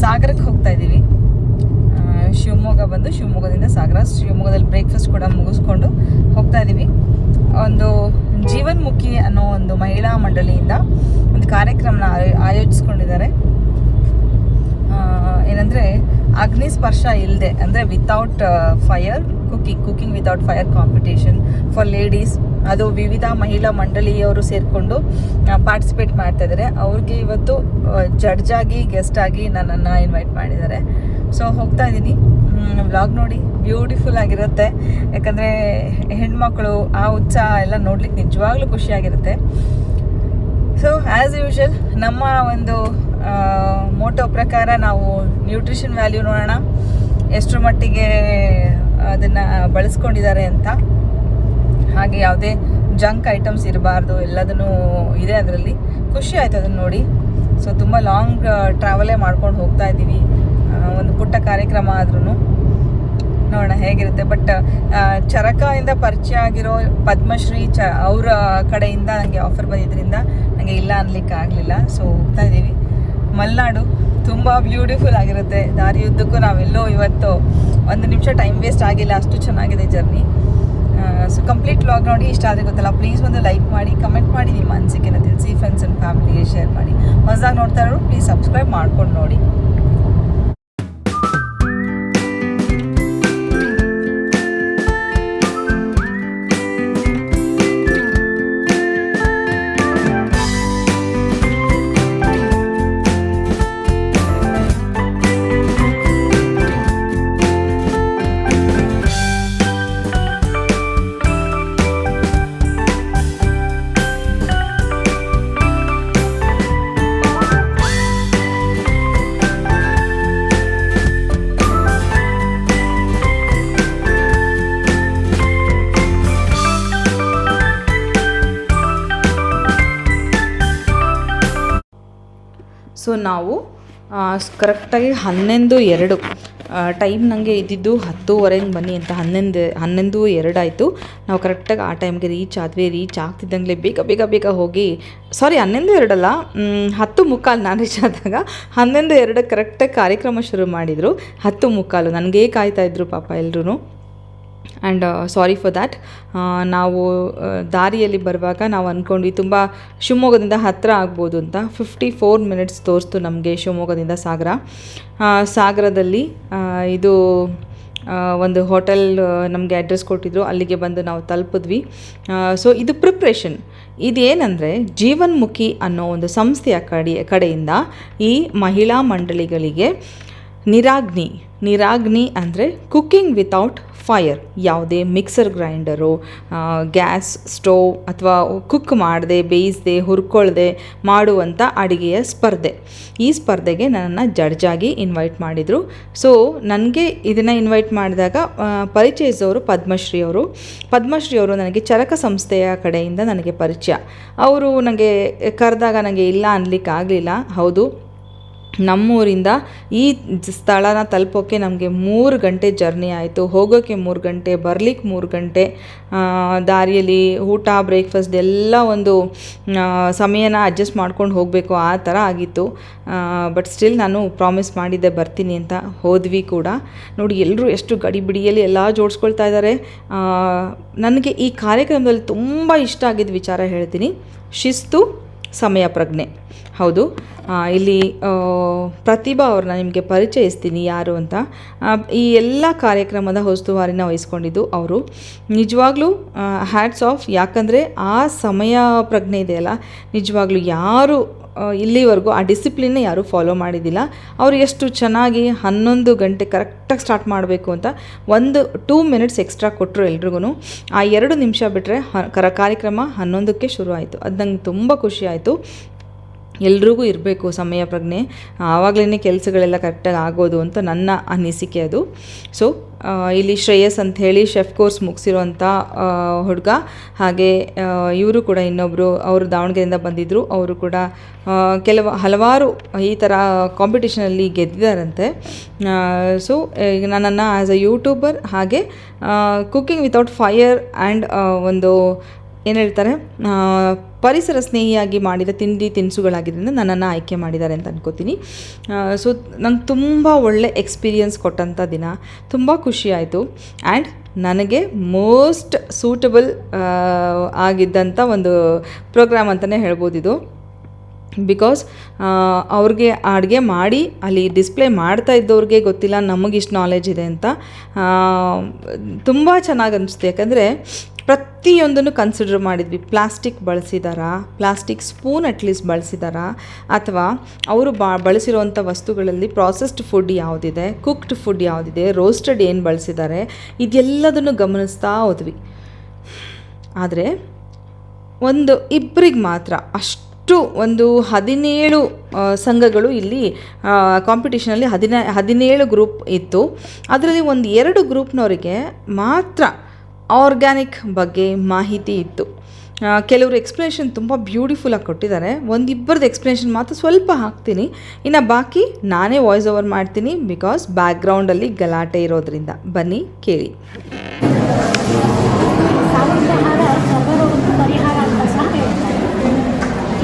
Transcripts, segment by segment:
ಸಾಗರಕ್ಕೆ ಹೋಗ್ತಾ ಇದ್ದೀವಿ. ಶಿವಮೊಗ್ಗ ಬಂದು ಶಿವಮೊಗ್ಗದಿಂದ ಸಾಗರ, ಶಿವಮೊಗ್ಗದಲ್ಲಿ ಬ್ರೇಕ್ಫಾಸ್ಟ್ ಕೂಡ ಮುಗಿಸ್ಕೊಂಡು ಹೋಗ್ತಾ ಇದ್ದೀವಿ. ಒಂದು ಜೀವನ್ಮುಖಿ ಅನ್ನೋ ಒಂದು ಮಹಿಳಾ ಮಂಡಳಿಯಿಂದ ಒಂದು ಕಾರ್ಯಕ್ರಮನ ಆಯೋ- ಆಯೋಜಿಸ್ಕೊಂಡಿದ್ದಾರೆ. ಏನಂದರೆ ಏನಂದ್ರೆ ಅಗ್ನಿ ಸ್ಪರ್ಶ ಇಲ್ಲದೆ ಅಂದರೆ without fire cooking cooking without fire competition for ladies ಅದು ವಿವಿಧ ಮಹಿಳಾ ಮಂಡಳಿಯವರು ಸೇರಿಕೊಂಡು ಪಾರ್ಟಿಸಿಪೇಟ್ ಮಾಡ್ತಾ ಇದ್ದಾರೆ ಅವ್ರಿಗೆ ಇವತ್ತು ಜಡ್ಜ್ ಆಗಿ ಗೆಸ್ಟ್ ಆಗಿ ನನ್ನನ್ನು ಇನ್ವೈಟ್ ಮಾಡಿದ್ದಾರೆ. ಸೊ ಹೋಗ್ತಾ ಇದ್ದೀನಿ. ವ್ಲಾಗ್ ನೋಡಿ. ಬ್ಯೂಟಿಫುಲ್ ಆಗಿರುತ್ತೆ. ಯಾಕಂದರೆ ಹೆಣ್ಮಕ್ಳು, ಆ ಉತ್ಸಾಹ ಎಲ್ಲ ನೋಡ್ಲಿಕ್ಕೆ ನಿಜವಾಗ್ಲೂ ಖುಷಿಯಾಗಿರುತ್ತೆ ಸೊ ಆ್ಯಸ್ ಯೂಶಲ್ ನಮ್ಮ ಒಂದು ಮೋಟೋ ಪ್ರಕಾರ ನಾವು ನ್ಯೂಟ್ರಿಷನ್ ವ್ಯಾಲ್ಯೂ ನೋಡೋಣ. ಎಷ್ಟರ ಮಟ್ಟಿಗೆ, ಅದನ್ನು ಬಳಸ್ಕೊಂಡಿದ್ದಾರೆ ಅಂತ. ಹಾಗೆ ಯಾವುದೇ ಜಂಕ್ ಐಟಮ್ಸ್ ಇರಬಾರ್ದು, ಎಲ್ಲದನ್ನು ಇದೆ ಅದರಲ್ಲಿ. ಖುಷಿ ಆಯ್ತು ಅದನ್ನು ನೋಡಿ. ಸೊ ತುಂಬ ಲಾಂಗ್ ಟ್ರಾವೆಲೇ ಮಾಡ್ಕೊಂಡು ಹೋಗ್ತಾ ಇದ್ದೀವಿ. ಒಂದು ಪುಟ್ಟ ಕಾರ್ಯಕ್ರಮ ಆದ್ರೂ ನೋಡೋಣ ಹೇಗಿರುತ್ತೆ. ಬಟ್ ಚರಕದಿಂದ ಪರಿಚಯ ಆಗಿರೋ ಪದ್ಮಶ್ರೀ ಚ, ಅವರ ಕಡೆಯಿಂದ ನನಗೆ ಆಫರ್ ಬಂದಿದ್ದರಿಂದ ನನಗೆ ಇಲ್ಲ ಅನ್ಲಿಕ್ಕೆ ಆಗಲಿಲ್ಲ. ಸೊ ಹೋಗ್ತಾ ಇದ್ದೀವಿ. ಮಲೆನಾಡು ತುಂಬ ಬ್ಯೂಟಿಫುಲ್ ಆಗಿರುತ್ತೆ. ದಾರಿಯುದ್ದಕ್ಕೂ ನಾವೆಲ್ಲೋ ಇವತ್ತು ಒಂದು ನಿಮಿಷ ಟೈಮ್ ವೇಸ್ಟ್ ಆಗಿಲ್ಲ. ಅಷ್ಟು ಚೆನ್ನಾಗಿದೆ ಜರ್ನಿ ಸೊ ಕಂಪ್ಲೀಟ್ ವ್ಲಾಗ್ ನೋಡಿ ಇಷ್ಟ ಆದರೆ ಗೊತ್ತಲ್ಲ ಪ್ಲೀಸ್ ಒಂದು ಲೈಕ್ ಮಾಡಿ ಕಮೆಂಟ್ ಮಾಡಿ, ನಿಮ್ಮ ಅನಿಸಿಕೆನ ತಿಳಿಸಿ ಫ್ರೆಂಡ್ಸ್ ಆ್ಯಂಡ್ ಫ್ಯಾಮಿಲಿಗೆ ಶೇರ್ ಮಾಡಿ. ಹೊಸದಾಗಿ ನೋಡ್ತಾ ಇರೋರು ಪ್ಲೀಸ್ ಸಬ್ಸ್ಕ್ರೈಬ್ ಮಾಡ್ಕೊಂಡು ನೋಡಿ. ಸೊ ನಾವು ಕರೆಕ್ಟಾಗಿ ಹನ್ನೊಂದು ಎರಡು ಟೈಮ್ ನನಗೆ ಇದ್ದಿದ್ದು ಹತ್ತೂವರೆಗೆ ಬನ್ನಿ ಅಂತ, ಹನ್ನೊಂದು ಹನ್ನೊಂದು ಎರಡಾಯಿತು ನಾವು ಕರೆಕ್ಟಾಗಿ ಆ ಟೈಮ್ಗೆ ರೀಚ್ ಆದ್ವಿ ರೀಚ್ ಆಗ್ತಿದ್ದಂಗೆ ಬೇಗ ಬೇಗ ಬೇಗ ಹೋಗಿ ಸಾರಿ ಹನ್ನೊಂದು ಎರಡಲ್ಲ ಹತ್ತು ಮುಕ್ಕಾಲು ನಾನು ರೀಚ್ ಆದಾಗ ಹನ್ನೊಂದು ಎರಡು ಕರೆಕ್ಟಾಗಿ ಕಾರ್ಯಕ್ರಮ ಶುರು ಮಾಡಿದರು. ಹತ್ತು ಮುಕ್ಕಾಲು, ನನಗೇ ಕಾಯ್ತಾ ಇದ್ರು ಪಾಪ ಎಲ್ಲರೂ ಆ್ಯಂಡ್ ಸಾರಿ ಫಾರ್ ದ್ಯಾಟ್ ನಾವು ದಾರಿಯಲ್ಲಿ ಬರುವಾಗ ನಾವು ಅಂದ್ಕೊಂಡ್ವಿ ತುಂಬ ಶಿವಮೊಗ್ಗದಿಂದ ಹತ್ತಿರ ಆಗ್ಬೋದು ಅಂತ. ಫಿಫ್ಟಿ ಫೋರ್ ಮಿನಿಟ್ಸ್ ತೋರಿಸ್ತು ನಮಗೆ ಶಿವಮೊಗ್ಗದಿಂದ ಸಾಗರ. ಸಾಗರದಲ್ಲಿ ಇದು ಒಂದು ಹೋಟೆಲ್ ನಮಗೆ ಅಡ್ರೆಸ್ ಕೊಟ್ಟಿದ್ರು. ಅಲ್ಲಿಗೆ ಬಂದು ನಾವು ತಲುಪಿದ್ವಿ. ಸೊ ಇದು ಪ್ರಿಪ್ರೇಷನ್ ಇದೇನೆಂದರೆ ಜೀವನ್ಮುಖಿ ಅನ್ನೋ ಒಂದು ಸಂಸ್ಥೆಯ ಕಡೆ, ಕಡೆಯಿಂದ ಈ ಮಹಿಳಾ ಮಂಡಳಿಗಳಿಗೆ ನಿರಾಗ್ನಿ. ನಿರಾಗ್ನಿ ಅಂದರೆ ಕುಕ್ಕಿಂಗ್ ವಿತೌಟ್ ಫೈರ್, ಯಾವುದೇ ಮಿಕ್ಸರ್ ಗ್ರೈಂಡರು ಗ್ಯಾಸ್ ಸ್ಟೋವ್ ಅಥವಾ ಕುಕ್ ಮಾಡದೆ, ಬೇಯಿಸದೆ, ಹುರ್ಕೊಳ್ಳದೆ ಮಾಡುವಂಥ ಅಡುಗೆಯ ಸ್ಪರ್ಧೆ. ಈ ಸ್ಪರ್ಧೆಗೆ ನನ್ನನ್ನು ಜಡ್ಜಾಗಿ ಇನ್ವೈಟ್ ಮಾಡಿದರು. ಸೊ ನನಗೆ ಇದನ್ನು ಇನ್ವೈಟ್ ಮಾಡಿದಾಗ ಪರಿಚಯಿಸೋರು ಪದ್ಮಶ್ರೀ ಅವರು. ಪದ್ಮಶ್ರೀ ಅವರು ನನಗೆ ಚರಕ ಸಂಸ್ಥೆಯ ಕಡೆಯಿಂದ ನನಗೆ ಪರಿಚಯ. ಅವರು ನನಗೆ ಕರೆದಾಗ ನನಗೆ ಇಲ್ಲ ಅನ್ಲಿಕ್ಕೆ ಆಗಲಿಲ್ಲ. ಹೌದು ನಮ್ಮೂರಿಂದ ಈ ಸ್ಥಳನ ತಲುಪೋಕ್ಕೆ ನಮಗೆ ಮೂರು ಗಂಟೆ ಜರ್ನಿ ಆಯಿತು. ಹೋಗೋಕ್ಕೆ ಮೂರು ಗಂಟೆ, ಬರಲಿಕ್ಕೆ ಮೂರು ಗಂಟೆ ದಾರಿಯಲ್ಲಿ ಊಟ ಬ್ರೇಕ್ಫಾಸ್ಟ್ ಎಲ್ಲ ಒಂದು ಸಮಯನ ಅಡ್ಜಸ್ಟ್ ಮಾಡ್ಕೊಂಡು ಹೋಗಬೇಕು ಆ ಥರ ಆಗಿತ್ತು. ಬಟ್ ಸ್ಟಿಲ್ ನಾನು ಪ್ರಾಮಿಸ್ ಮಾಡಿದ್ದೆ ಬರ್ತೀನಿ ಅಂತ ಹೋದ್ವಿ ಕೂಡ. ನೋಡಿ ಎಲ್ಲರೂ ಎಷ್ಟು ಗಡಿಬಿಡಿಯಲ್ಲಿ ಎಲ್ಲ ಜೋಡಿಸ್ಕೊಳ್ತಾ ಇದ್ದಾರೆ. ನನಗೆ ಈ ಕಾರ್ಯಕ್ರಮದಲ್ಲಿ ತುಂಬ ಇಷ್ಟ ಆಗಿದ್ದ ವಿಚಾರ ಹೇಳ್ತೀನಿ. ಶಿಸ್ತು ಸಮಯ ಪ್ರಜ್ಞೆ. ಹೌದು. ಇಲ್ಲಿ ಪ್ರತಿಭಾ ಅವ್ರನ್ನ ನಿಮಗೆ ಪರಿಚಯಿಸ್ತೀನಿ ಯಾರು ಅಂತ. ಈ ಎಲ್ಲ ಕಾರ್ಯಕ್ರಮದ ಉಸ್ತುವಾರಿನ ವಹಿಸ್ಕೊಂಡಿದ್ದು ಅವರು. ನಿಜವಾಗ್ಲೂ ಹ್ಯಾಟ್ಸ್ ಆಫ್ ಯಾಕಂದರೆ ಆ ಸಮಯ ಪ್ರಜ್ಞೆ ಇದೆಯಲ್ಲ ನಿಜವಾಗ್ಲೂ ಯಾರು ಇಲ್ಲಿವರೆಗೂ ಆ ಡಿಸಿಪ್ಲಿನ್ನ ಯಾರೂ ಫಾಲೋ ಮಾಡಿದ್ದಿಲ್ಲ ಅವರು ಎಷ್ಟು ಚೆನ್ನಾಗಿ ಹನ್ನೊಂದು ಗಂಟೆ ಕರೆಕ್ಟಾಗಿ ಸ್ಟಾರ್ಟ್ ಮಾಡಬೇಕು ಅಂತ ಒಂದು ಟೂ ಮಿನಿಟ್ಸ್ ಎಕ್ಸ್ಟ್ರಾ ಕೊಟ್ಟರು ಎಲ್ರಿಗೂ ಆ ಎರಡು ನಿಮಿಷ ಬಿಟ್ಟರೆ ಕರ ಕಾರ್ಯಕ್ರಮ ಹನ್ನೊಂದಕ್ಕೆ ಶುರು ಆಯಿತು ಅದು ನಂಗೆ ತುಂಬ ಖುಷಿ ಆಯಿತು. ಎಲ್ರಿಗೂ ಇರಬೇಕು ಸಮಯ ಪ್ರಜ್ಞೆ. ಆವಾಗಲೇ ಕೆಲಸಗಳೆಲ್ಲ ಕರೆಕ್ಟಾಗಿ ಆಗೋದು ಅಂತ ನನ್ನ ಅನಿಸಿಕೆ ಅದು. ಸೊ ಇಲ್ಲಿ ಶ್ರೇಯಸ್ ಅಂತ ಹೇಳಿ ಶೆಫ್ ಕೋರ್ಸ್ ಮುಗಿಸಿರೋಂಥ ಹುಡುಗ. ಹಾಗೆ ಇವರು ಕೂಡ ಇನ್ನೊಬ್ಬರು ಅವರು ದಾವಣಗೆರೆಯಿಂದ ಬಂದಿದ್ದರು ಅವರು ಕೂಡ ಕೆಲವು, ಹಲವಾರು ಈ ಥರ ಕಾಂಪಿಟೇಷನಲ್ಲಿ ಗೆದ್ದಿದ್ದಾರಂತೆ. ಸೊ ಈಗ ನನ್ನನ್ನು ಆ್ಯಸ್ ಅ ಯೂಟ್ಯೂಬರ್ ಹಾಗೆ ಕುಕ್ಕಿಂಗ್ ವಿತೌಟ್ ಫೈಯರ್ ಆ್ಯಂಡ್ ಒಂದು ಏನು ಹೇಳ್ತಾರೆ? ಪರಿಸರ ಸ್ನೇಹಿಯಾಗಿ ಮಾಡಿದ ತಿಂಡಿ ತಿನಿಸುಗಳಾಗಿದ್ದರಿಂದ ನನ್ನನ್ನು ಆಯ್ಕೆ ಮಾಡಿದ್ದಾರೆ ಅಂತ ಅನ್ಕೋತೀನಿ. ಸೊ ನಂಗೆ ತುಂಬ ಒಳ್ಳೆ ಎಕ್ಸ್ಪೀರಿಯನ್ಸ್ ಕೊಟ್ಟಂಥ ದಿನ. ತುಂಬ ಖುಷಿ ಆಯಿತು. ಆ್ಯಂಡ್ ನನಗೆ ಮೋಸ್ಟ್ ಸೂಟಬಲ್ ಆಗಿದ್ದಂಥ ಒಂದು ಪ್ರೋಗ್ರಾಮ್ ಅಂತಲೇ ಹೇಳ್ಬೋದಿದು ಬಿಕಾಸ್ ಅವ್ರಿಗೆ ಅಡುಗೆ ಮಾಡಿ, ಅಲ್ಲಿ ಡಿಸ್ಪ್ಲೇ ಮಾಡ್ತಾ ಇದ್ದವ್ರಿಗೆ ಗೊತ್ತಿಲ್ಲ, ನಮಗೆ ಇಷ್ಟು ನಾಲೆಜ್ ಇದೆ ಅಂತ. ತುಂಬ ಚೆನ್ನಾಗಿ ಅನಿಸ್ತು ಯಾಕಂದರೆ ಪ್ರತಿಯೊಂದನ್ನು ಕನ್ಸಿಡರ್ ಮಾಡಿದ್ವಿ. ಪ್ಲಾಸ್ಟಿಕ್ ಬಳಸಿದಾರಾ? ಪ್ಲಾಸ್ಟಿಕ್ ಸ್ಪೂನ್ ಅಟ್ಲೀಸ್ಟ್ ಬಳಸಿದಾರಾ? ಅಥವಾ ಅವರು ಬಾ ಬಳಸಿರುವಂಥ ವಸ್ತುಗಳಲ್ಲಿ ಪ್ರಾಸೆಸ್ಡ್ ಫುಡ್ ಯಾವುದಿದೆ? ಕುಕ್ಡ್ ಫುಡ್ ಯಾವುದಿದೆ? ರೋಸ್ಟೆಡ್ ಏನು ಬಳಸಿದ್ದಾರೆ ಇದೆಲ್ಲದನ್ನು ಗಮನಿಸ್ತಾ ಹೋದ್ವಿ. ಆದರೆ, ಒಂದು ಇಬ್ಬರಿಗೆ ಮಾತ್ರ ಅಷ್ಟು ಒಂದು ಹದಿನೇಳು ಸಂಘಗಳು ಇಲ್ಲಿ ಕಾಂಪಿಟೇಷನಲ್ಲಿ ಹದಿನ, ಹದಿನೇಳು ಗ್ರೂಪ್ ಇತ್ತು. ಅದರಲ್ಲಿ ಒಂದು ಎರಡು ಗ್ರೂಪ್ನವರಿಗೆ ಮಾತ್ರ ಆರ್ಗ್ಯಾನಿಕ್ ಬಗ್ಗೆ ಮಾಹಿತಿ ಇತ್ತು. ಕೆಲವರು ಎಕ್ಸ್ಪ್ಲನೇಷನ್ ತುಂಬ ಬ್ಯೂಟಿಫುಲ್ಲಾಗಿ ಕೊಟ್ಟಿದ್ದಾರೆ. ಒಂದಿಬ್ಬರದ್ದು ಎಕ್ಸ್ಪ್ಲನೇಷನ್ ಮಾತ್ರ ಸ್ವಲ್ಪ ಹಾಕ್ತೀನಿ. ಇನ್ನು ಬಾಕಿ ನಾನೇ ವಾಯ್ಸ್ ಓವರ್ ಮಾಡ್ತೀನಿ ಬಿಕಾಸ್ ಬ್ಯಾಕ್ಗ್ರೌಂಡಲ್ಲಿ ಗಲಾಟೆ ಇರೋದ್ರಿಂದ. ಬನ್ನಿ ಕೇಳಿ ಸಾತ್ವಿಕಾಹಾರ ಸರ್ವರೋಗಕ್ಕೂ ಪರಿಹಾರ ಅಂತ ಸಹ ಹೇಳ್ತಾರೆ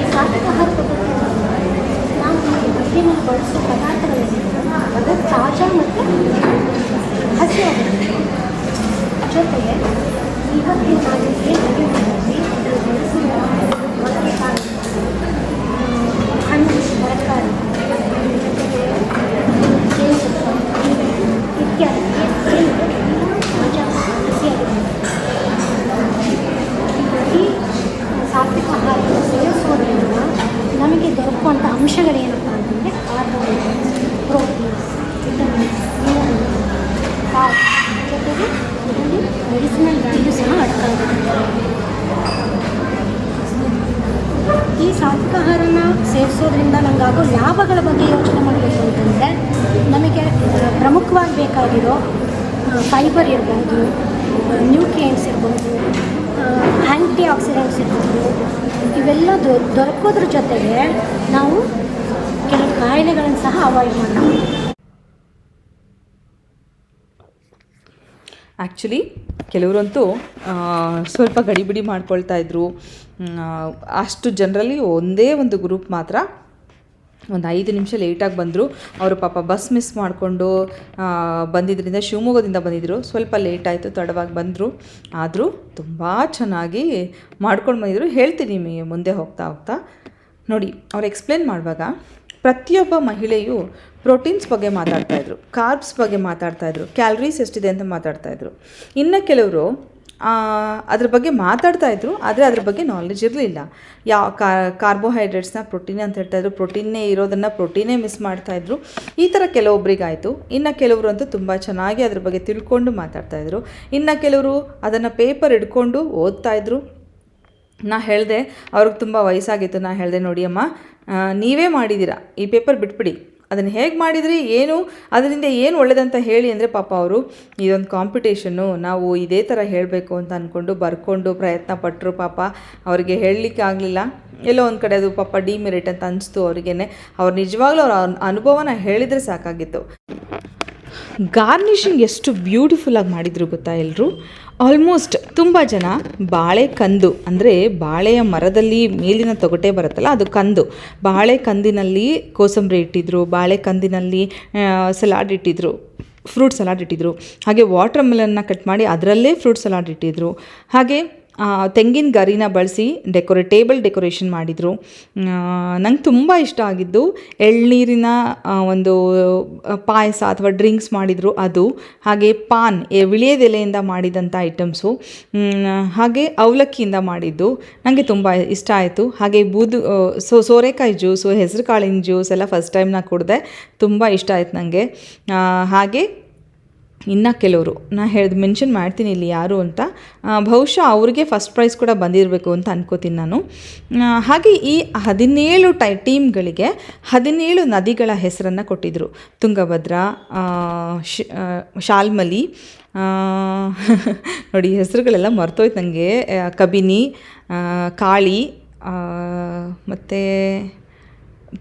ಈ ಸಾತ್ವಿಕಾಹಾರ ಪದ್ಧತಿ ನಾವು ಈ ಅಡುಗೆನಲ್ಲಿ ಬಳಸೋ ಅದು ತಾಜಾ ಮತ್ತು ಹಸಿಯಾಗಿರುತ್ತೆ ಜೊತೆಗೆ ಇವತ್ತಿನ ಏನು ಅಡುಗೆ ಮಾಡಿದ್ವಿ ಅದರ ಮೊಳಕೆ ಕಾಳು ಹಣ್ಣು, ತರಕಾರಿ, ಜೊತೆಗೆ ಇತ್ಯಾದಿ ಏನಿದೆ ಈ ಸಾತ್ವಿಕ ಆಹಾರವನ್ನು ಸೇವಿಸುವುದರಿಂದ ನಮಗೆ ದೊರಕುವಂಥ ಅಂಶಗಳೇನಪ್ಪ ಅಂತಂದರೆ ಕಾರ್ಬೋಹೈಡ್ರೇಟ್ಸ್ ಜೊತೆಗೆ ಇದರಲ್ಲಿ ಮೆಡಿಸಿನಲ್ ವ್ಯಾಲ್ಯೂ ಈ ಸಾತ್ವಿಕ ಆಹಾರನ ಸೇವಿಸೋದ್ರಿಂದ ನಮಗಾಗೋ ಲಾಭಗಳ ಬಗ್ಗೆ ಯೋಚನೆ ಮಾಡಬೇಕು ಅಂತಂದರೆ ನಮಗೆ ಪ್ರಮುಖವಾಗಿ ಬೇಕಾಗಿರೋ ಫೈಬರ್ ಇರ್ಬೋದು ನ್ಯೂಟ್ರಿಯೆಂಟ್ಸ್ ಇರ್ಬೋದು ಆ್ಯಂಟಿ ಆಕ್ಸಿಡೆಂಟ್ಸ್ ಇರ್ಬೋದು, ಇವೆಲ್ಲ ದೊರಕೋದ್ರ ಜೊತೆಗೆ ನಾವು ಕೆಲವು ಕಾಯಿಲೆಗಳನ್ನು ಸಹ ಅವಾಯ್ಡ್ ಮಾಡಬಹುದು ಆ್ಯಕ್ಚುಲಿ ಕೆಲವರಂತೂ ಸ್ವಲ್ಪ ಗಡಿಬಿಡಿ ಮಾಡ್ಕೊಳ್ತಾ ಇದ್ರು. ಅಷ್ಟು ಜನರಲ್ಲಿ ಒಂದೇ ಒಂದು ಗ್ರೂಪ್ ಮಾತ್ರ ಒಂದು ಐದು ನಿಮಿಷ ಲೇಟಾಗಿ ಬಂದರು. ಅವರು ಪಾಪ ಬಸ್ ಮಿಸ್ ಮಾಡಿಕೊಂಡು ಬಂದಿದ್ದರಿಂದ ಶಿವಮೊಗ್ಗದಿಂದ ಬಂದಿದ್ದರು ಸ್ವಲ್ಪ ಲೇಟ್ ಆಯಿತು, ತಡವಾಗಿ ಬಂದರು. ಆದರೂ ತುಂಬ ಚೆನ್ನಾಗಿ ಮಾಡ್ಕೊಂಡು ಬಂದಿದ್ರು. ಹೇಳ್ತೀನಿ ಮುಂದೆ ಹೋಗ್ತಾ ಹೋಗ್ತಾ. ನೋಡಿ, ಅವ್ರು ಎಕ್ಸ್ಪ್ಲೇನ್ ಮಾಡುವಾಗ ಪ್ರತಿಯೊಬ್ಬ ಮಹಿಳೆಯು ಪ್ರೋಟೀನ್ಸ್ ಬಗ್ಗೆ ಮಾತಾಡ್ತಾ ಇದ್ರು, ಕಾರ್ಬ್ಸ್ ಬಗ್ಗೆ ಮಾತಾಡ್ತಾ ಮಾತಾಡ್ತಾಯಿದ್ರು ಕ್ಯಾಲರೀಸ್ ಎಷ್ಟಿದೆ ಅಂತ ಮಾತಾಡ್ತಾ ಇದ್ರು. ಇನ್ನು ಕೆಲವರು ಅದ್ರ ಬಗ್ಗೆ ಮಾತಾಡ್ತಾ ಇದ್ರು, ಆದರೆ ಅದ್ರ ಬಗ್ಗೆ ನಾಲೆಜ್ ಇರಲಿಲ್ಲ. ಯಾವ ಕಾರ್ಬೋಹೈಡ್ರೇಟ್ಸ್ನ ಪ್ರೋಟೀನ್ ಅಂತ ಹೇಳ್ತಾಯಿದ್ರು ಪ್ರೋಟೀನ್ನೇ ಇರೋದನ್ನು ಪ್ರೋಟೀನೇ ಮಿಸ್ ಮಾಡ್ತಾಯಿದ್ರು ಈ ಥರ ಕೆಲವೊಬ್ಬರಿಗಾಯಿತು ಇನ್ನು ಕೆಲವರು ಅಂತೂ ತುಂಬ ಚೆನ್ನಾಗಿ ಅದ್ರ ಬಗ್ಗೆ ತಿಳ್ಕೊಂಡು ಮಾತಾಡ್ತಾಯಿದ್ರು ಇನ್ನು ಕೆಲವರು ಅದನ್ನು ಪೇಪರ್ ಹಿಡ್ಕೊಂಡು ಓದ್ತಾಯಿದ್ರು ನಾ ಹೇಳಿದೆ, ಅವ್ರಿಗೆ ತುಂಬ ವಯಸ್ಸಾಗಿತ್ತು ನಾ ಹೇಳಿದೆ ನೋಡಿ ಅಮ್ಮ. ನೀವೇ ಮಾಡಿದ್ದೀರಾ ಈ ಪೇಪರ್ ಬಿಟ್ಬಿಡಿ. ಅದನ್ನು ಹೇಗೆ ಮಾಡಿದ್ರಿ, ಏನು, ಅದರಿಂದ ಏನು ಒಳ್ಳೇದಂತ ಹೇಳಿ ಅಂದರೆ ಪಾಪ ಅವರು ಇದೊಂದು ಕಾಂಪಿಟೇಷನ್ನು ನಾವು ಇದೇ ಥರ ಹೇಳಬೇಕು ಅಂತ ಅಂದ್ಕೊಂಡು ಬರ್ಕೊಂಡು ಪ್ರಯತ್ನ ಪಟ್ಟರು ಪಾಪ. ಅವರಿಗೆ ಹೇಳಲಿಕ್ಕೆ ಆಗಲಿಲ್ಲ. ಎಲ್ಲೋ ಒಂದು ಕಡೆ ಅದು ಪಾಪ ಡಿಮೆರಿಟ್ ಅಂತ ಅನಿಸ್ತು ಅವ್ರಿಗೇ ಅವ್ರು ನಿಜವಾಗ್ಲೂ ಅವ್ರ ಅನ್- ಅನುಭವನ ಹೇಳಿದರೆ ಸಾಕಾಗಿತ್ತು. ಗಾರ್ನಿಷಿಂಗ್ ಎಷ್ಟು ಬ್ಯೂಟಿಫುಲ್ಲಾಗಿ ಮಾಡಿದರು ಗೊತ್ತಾ ಎಲ್ಲರೂ ಆಲ್ಮೋಸ್ಟ್ ತುಂಬ ಜನ ಬಾಳೆ ಕಂದು, ಅಂದರೆ ಬಾಳೆಯ ಮರದಲ್ಲಿ ಮೇಲಿನ ತೊಗಟೆ ಬರುತ್ತಲ್ಲ, ಅದು ಕಂದು. ಬಾಳೆ ಕಂದಿನಲ್ಲಿ ಕೋಸಂಬರಿ ಇಟ್ಟಿದ್ರು, ಬಾಳೆ ಕಂದಿನಲ್ಲಿ ಸಲಾಡ್ ಇಟ್ಟಿದ್ರು ಫ್ರೂಟ್ ಸಲಾಡ್ ಇಟ್ಟಿದ್ರು. ಹಾಗೆ ವಾಟರ್ ಮೆಲನ್ನ ಕಟ್ ಮಾಡಿ ಅದರಲ್ಲೇ ಫ್ರೂಟ್ ಸಲಾಡ್ ಇಟ್ಟಿದ್ರು. ಹಾಗೆ ತೆಂಗಿನ ಗರಿನ ಬಳಸಿ ಡೆಕೋರೇ ಟೇಬಲ್ ಡೆಕೋರೇಷನ್ ಮಾಡಿದರು. ನಂಗೆ ತುಂಬ ಇಷ್ಟ ಆಗಿದ್ದು ಎಳ್ನೀರಿನ ಒಂದು ಪಾಯಸ ಅಥವಾ ಡ್ರಿಂಕ್ಸ್ ಮಾಡಿದರು ಅದು. ಹಾಗೆ ಪಾನ್ ವಿಳಿಯದೆಲೆಯಿಂದ ಮಾಡಿದಂಥ ಐಟಮ್ಸು ಹಾಗೆ ಅವಲಕ್ಕಿಯಿಂದ ಮಾಡಿದ್ದು. ನನಗೆ ತುಂಬ ಇಷ್ಟ ಆಯಿತು. ಹಾಗೆ ಬೂದು ಸೊ, ಸೋರೆಕಾಯಿ ಜ್ಯೂಸು ಹೆಸರು ಕಾಳಿನ ಜ್ಯೂಸ್ ಎಲ್ಲ ಫಸ್ಟ್ ಟೈಮ್ ನಾನು ಕುಡಿದೆ ತುಂಬ ಇಷ್ಟ ಆಯ್ತು ನನಗೆ ಹಾಗೆ ಇನ್ನು ಕೆಲವರು. ನಾನು ಹೇಳಿದ ಮೆನ್ಷನ್ ಮಾಡ್ತೀನಿ ಇಲ್ಲಿ ಯಾರು ಅಂತ. ಬಹುಶಃ ಅವ್ರಿಗೆ ಫಸ್ಟ್ ಪ್ರೈಸ್ ಕೂಡ ಬಂದಿರಬೇಕು ಅಂತ ಅನ್ಕೋತೀನಿ ನಾನು. ಹಾಗೆ ಈ ಹದಿನೇಳು ಟೈ ಟೀಮ್ಗಳಿಗೆ ಹದಿನೇಳು ನದಿಗಳ ಹೆಸರನ್ನು ಕೊಟ್ಟಿದ್ದರು ತುಂಗಭದ್ರಾ ಶಾಲ್ಮಲಿ ನೋಡಿ ಹೆಸರುಗಳೆಲ್ಲ ಮರ್ತೋಯ್ತು ನನಗೆ ಕಬಿನಿ ಕಾಳಿ ಮತ್ತು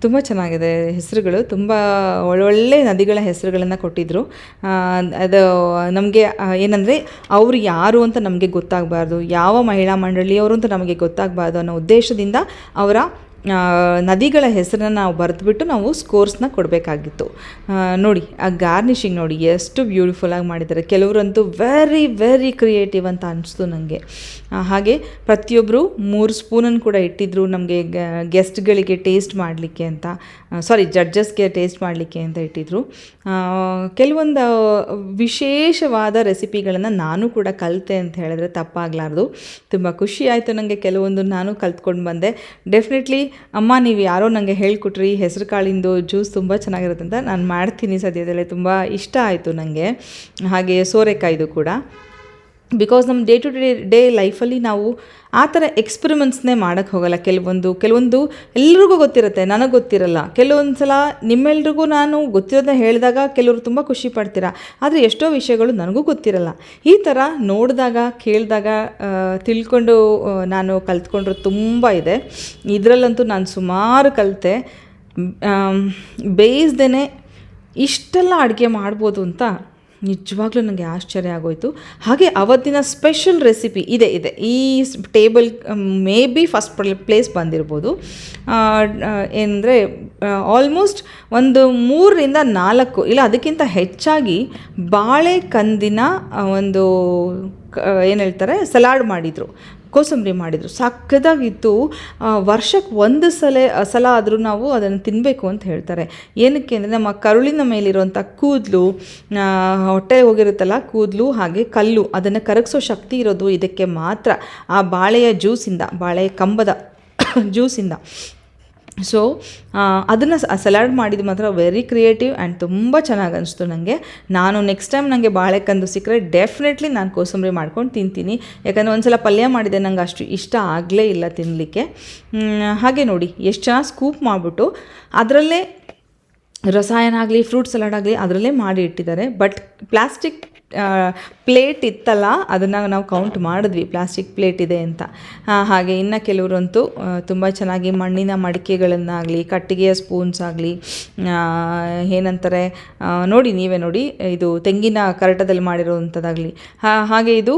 ತುಂಬ ಚೆನ್ನಾಗಿದೆ ಹೆಸರುಗಳು. ತುಂಬ ಒಳ್ಳೊಳ್ಳೆ ನದಿಗಳ ಹೆಸರುಗಳನ್ನು ಕೊಟ್ಟಿದ್ದರು ಅದು ನಮಗೆ ಏನಂದರೆ ಅವರು ಯಾರು ಅಂತ ನಮಗೆ ಗೊತ್ತಾಗಬಾರ್ದು. ಯಾವ ಮಹಿಳಾ ಮಂಡಳಿಯವರು ಅಂತ ನಮಗೆ ಗೊತ್ತಾಗಬಾರ್ದು ಅನ್ನೋ ಉದ್ದೇಶದಿಂದ ಅವರ ನದಿಗಳ ಹೆಸರನ್ನ ನಾವು ಬರೆದ್ಬಿಟ್ಟು ನಾವು ಸ್ಕೋರ್ಸ್ನ ಕೊಡಬೇಕಾಗಿತ್ತು. ನೋಡಿ, ಆ ಗಾರ್ನಿಷಿಂಗ್ ನೋಡಿ, ಎಷ್ಟು ಬ್ಯೂಟಿಫುಲ್ಲಾಗಿ ಮಾಡಿದ್ದಾರೆ. ಕೆಲವರಂತೂ ವೆರಿ ವೆರಿ ಕ್ರಿಯೇಟಿವ್ ಅಂತ ಅನಿಸ್ತು ನನಗೆ ಹಾಗೆ ಪ್ರತಿಯೊಬ್ಬರು ಮೂರು ಸ್ಪೂನನ್ನು ಕೂಡ ಇಟ್ಟಿದ್ರು ನಮಗೆ ಗೆಸ್ಟ್ಗಳಿಗೆ ಟೇಸ್ಟ್ ಮಾಡಲಿಕ್ಕೆ ಅಂತ. ಸಾರಿ ಜಡ್ಜಸ್ಗೆ ಟೇಸ್ಟ್ ಮಾಡಲಿಕ್ಕೆ ಅಂತ ಇಟ್ಟಿದ್ರು. ಕೆಲವೊಂದು ವಿಶೇಷವಾದ ರೆಸಿಪಿಗಳನ್ನು ನಾನು ಕೂಡ ಕಲಿತೆ ಅಂತ ಹೇಳಿದ್ರೆ ತಪ್ಪಾಗಲಾರ್ದು. ತುಂಬ ಖುಷಿ ಆಯಿತು ನನಗೆ ಕೆಲವೊಂದು ನಾನು ಕಲ್ತ್ಕೊಂಡು ಬಂದೆ. ಡೆಫಿನೆಟ್ಲಿ ಅಮ್ಮ, ನೀವು ಯಾರೋ ನನಗೆ ಹೇಳ್ಕೊಟ್ರಿ, ಹೆಸರು ಕಾಳಿಂದು ಜ್ಯೂಸ್ ತುಂಬ ಚೆನ್ನಾಗಿರುತ್ತೆ ಅಂತ ನಾನು ಮಾಡ್ತೀನಿ ಸದ್ಯದಲ್ಲೇ, ತುಂಬ ಇಷ್ಟ ಆಯಿತು ನನಗೆ ಹಾಗೆ ಸೋರೆಕಾಯ್ದು ಕೂಡ. ಬಿಕಾಸ್ ನಮ್ಮ ಡೇ ಟು ಡೇ ಡೇ ಲೈಫಲ್ಲಿ ನಾವು ಆ ಥರ ಎಕ್ಸ್ಪೆರಿಮೆಂಟ್ಸ್ನೇ ಮಾಡೋಕ್ಕೆ ಹೋಗಲ್ಲ. ಕೆಲವೊಂದು ಕೆಲವೊಂದು ಎಲ್ರಿಗೂ ಗೊತ್ತಿರುತ್ತೆ, ನನಗೆ ಗೊತ್ತಿರಲ್ಲ. ಕೆಲವೊಂದು ಸಲ ನಿಮ್ಮೆಲ್ರಿಗೂ ನಾನು ಗೊತ್ತಿರೋದನ್ನ ಹೇಳಿದಾಗ ಕೆಲವರು ತುಂಬ ಖುಷಿ ಪಡ್ತೀರಾ? ಆದರೆ ಎಷ್ಟೋ ವಿಷಯಗಳು ನನಗೂ ಗೊತ್ತಿರಲ್ಲ. ಈ ಥರ ನೋಡಿದಾಗ, ಕೇಳಿದಾಗ ತಿಳ್ಕೊಂಡು ನಾನು ಕಲ್ತ್ಕೊಂಡ್ರೆ ತುಂಬ ಇದೆ. ಇದರಲ್ಲಂತೂ ನಾನು ಸುಮಾರು ಕಲಿತೆ. ಬೇಯಿಸ್ದೇ ಇಷ್ಟೆಲ್ಲ ಅಡುಗೆ ಮಾಡ್ಬೋದು ಅಂತ ನಿಜವಾಗ್ಲೂ ನನಗೆ ಆಶ್ಚರ್ಯ ಆಗೋಯ್ತು. ಹಾಗೆ ಅವತ್ತಿನ ಸ್ಪೆಷಲ್ ರೆಸಿಪಿ ಇದೆ ಇದೆ. ಈ table may be first place ಬಂದಿರ್ಬೋದು. ಏನಂದರೆ ಆಲ್ಮೋಸ್ಟ್ ಒಂದು ಮೂರರಿಂದ ನಾಲ್ಕು ಇಲ್ಲ ಅದಕ್ಕಿಂತ ಹೆಚ್ಚಾಗಿ ಬಾಳೆ ಕಂದಿನ ಒಂದು ಏನು ಹೇಳ್ತಾರೆ ಸಲಾಡ್ ಮಾಡಿದರು. ಕೋಸಂಬರಿ ಮಾಡಿದರು. ಸಕ್ಕದಾಗಿತ್ತು. ವರ್ಷಕ್ಕೆ ಒಂದು ಸಲ ಸಲ ಆದರೂ ನಾವು ಅದನ್ನು ತಿನ್ನಬೇಕು ಅಂತ ಹೇಳ್ತಾರೆ. ಏನಕ್ಕೆ ಅಂದರೆ ನಮ್ಮ ಕರುಳಿನ ಮೇಲಿರುವಂಥ ಕೂದಲು ಹೊಟ್ಟೆ ಹೋಗಿರುತ್ತಲ್ಲ, ಕೂದಲು ಹಾಗೆ ಕಲ್ಲು, ಅದನ್ನು ಕರಗಿಸೋ ಶಕ್ತಿ ಇರೋದು ಇದಕ್ಕೆ ಮಾತ್ರ. ಆ ಬಾಳೆಯ ಜ್ಯೂಸಿಂದ, ಬಾಳೆಯ ಕಂಬದ ಜ್ಯೂಸಿಂದ. ಸೊ ಅದನ್ನು ಸಲಾಡ್ ಮಾಡಿದ ಮಾತ್ರ ವೆರಿ ಕ್ರಿಯೇಟಿವ್ ಆ್ಯಂಡ್ ತುಂಬ ಚೆನ್ನಾಗಿ ಅನಿಸ್ತು ನನಗೆ ನಾನು ನೆಕ್ಸ್ಟ್ ಟೈಮ್ ನನಗೆ ಬಾಳೆಕಂದು ಸಿಕ್ಕರೆ ಡೆಫಿನೆಟ್ಲಿ ನಾನು ಕೋಸಂಬರಿ ಮಾಡ್ಕೊಂಡು ತಿಂತೀನಿ. ಯಾಕಂದರೆ ಒಂದ್ಸಲ ಪಲ್ಯ ಮಾಡಿದೆ ನಂಗೆ ಅಷ್ಟು ಇಷ್ಟ ಆಗಲೇ ಇಲ್ಲ ತಿನ್ನಲಿಕ್ಕೆ ಹಾಗೆ ನೋಡಿ, ಎಷ್ಟು ಚೆನ್ನಾಗಿ ಸ್ಕೂಪ್ ಮಾಡಿಬಿಟ್ಟು ಅದರಲ್ಲೇ ರಸಾಯನ ಆಗಲಿ ಫ್ರೂಟ್ ಸಲಾಡ್ ಆಗಲಿ ಅದರಲ್ಲೇ ಮಾಡಿ ಇಟ್ಟಿದ್ದಾರೆ. ಬಟ್ ಪ್ಲಾಸ್ಟಿಕ್ ಪ್ಲೇಟ್ ಇತ್ತಲ್ಲ, ಅದನ್ನು ನಾವು ಕೌಂಟ್ ಮಾಡಿದ್ವಿ. ಪ್ಲಾಸ್ಟಿಕ್ ಪ್ಲೇಟ್ ಇದೆ ಅಂತ. ಹಾಗೆ ಇನ್ನು ಕೆಲವರಂತೂ ತುಂಬ ಚೆನ್ನಾಗಿ ಮಣ್ಣಿನ ಮಡಿಕೆಗಳನ್ನಾಗಲಿ, ಕಟ್ಟಿಗೆಯ ಸ್ಪೂನ್ಸ್ ಆಗಲಿ ಏನಂತಾರೆ ನೋಡಿ, ನೀವೇ ನೋಡಿ, ಇದು ತೆಂಗಿನ ಕರಟದಲ್ಲಿ ಮಾಡಿರೋವಂಥದ್ದಾಗಲಿ ಹಾಗೆ ಇದು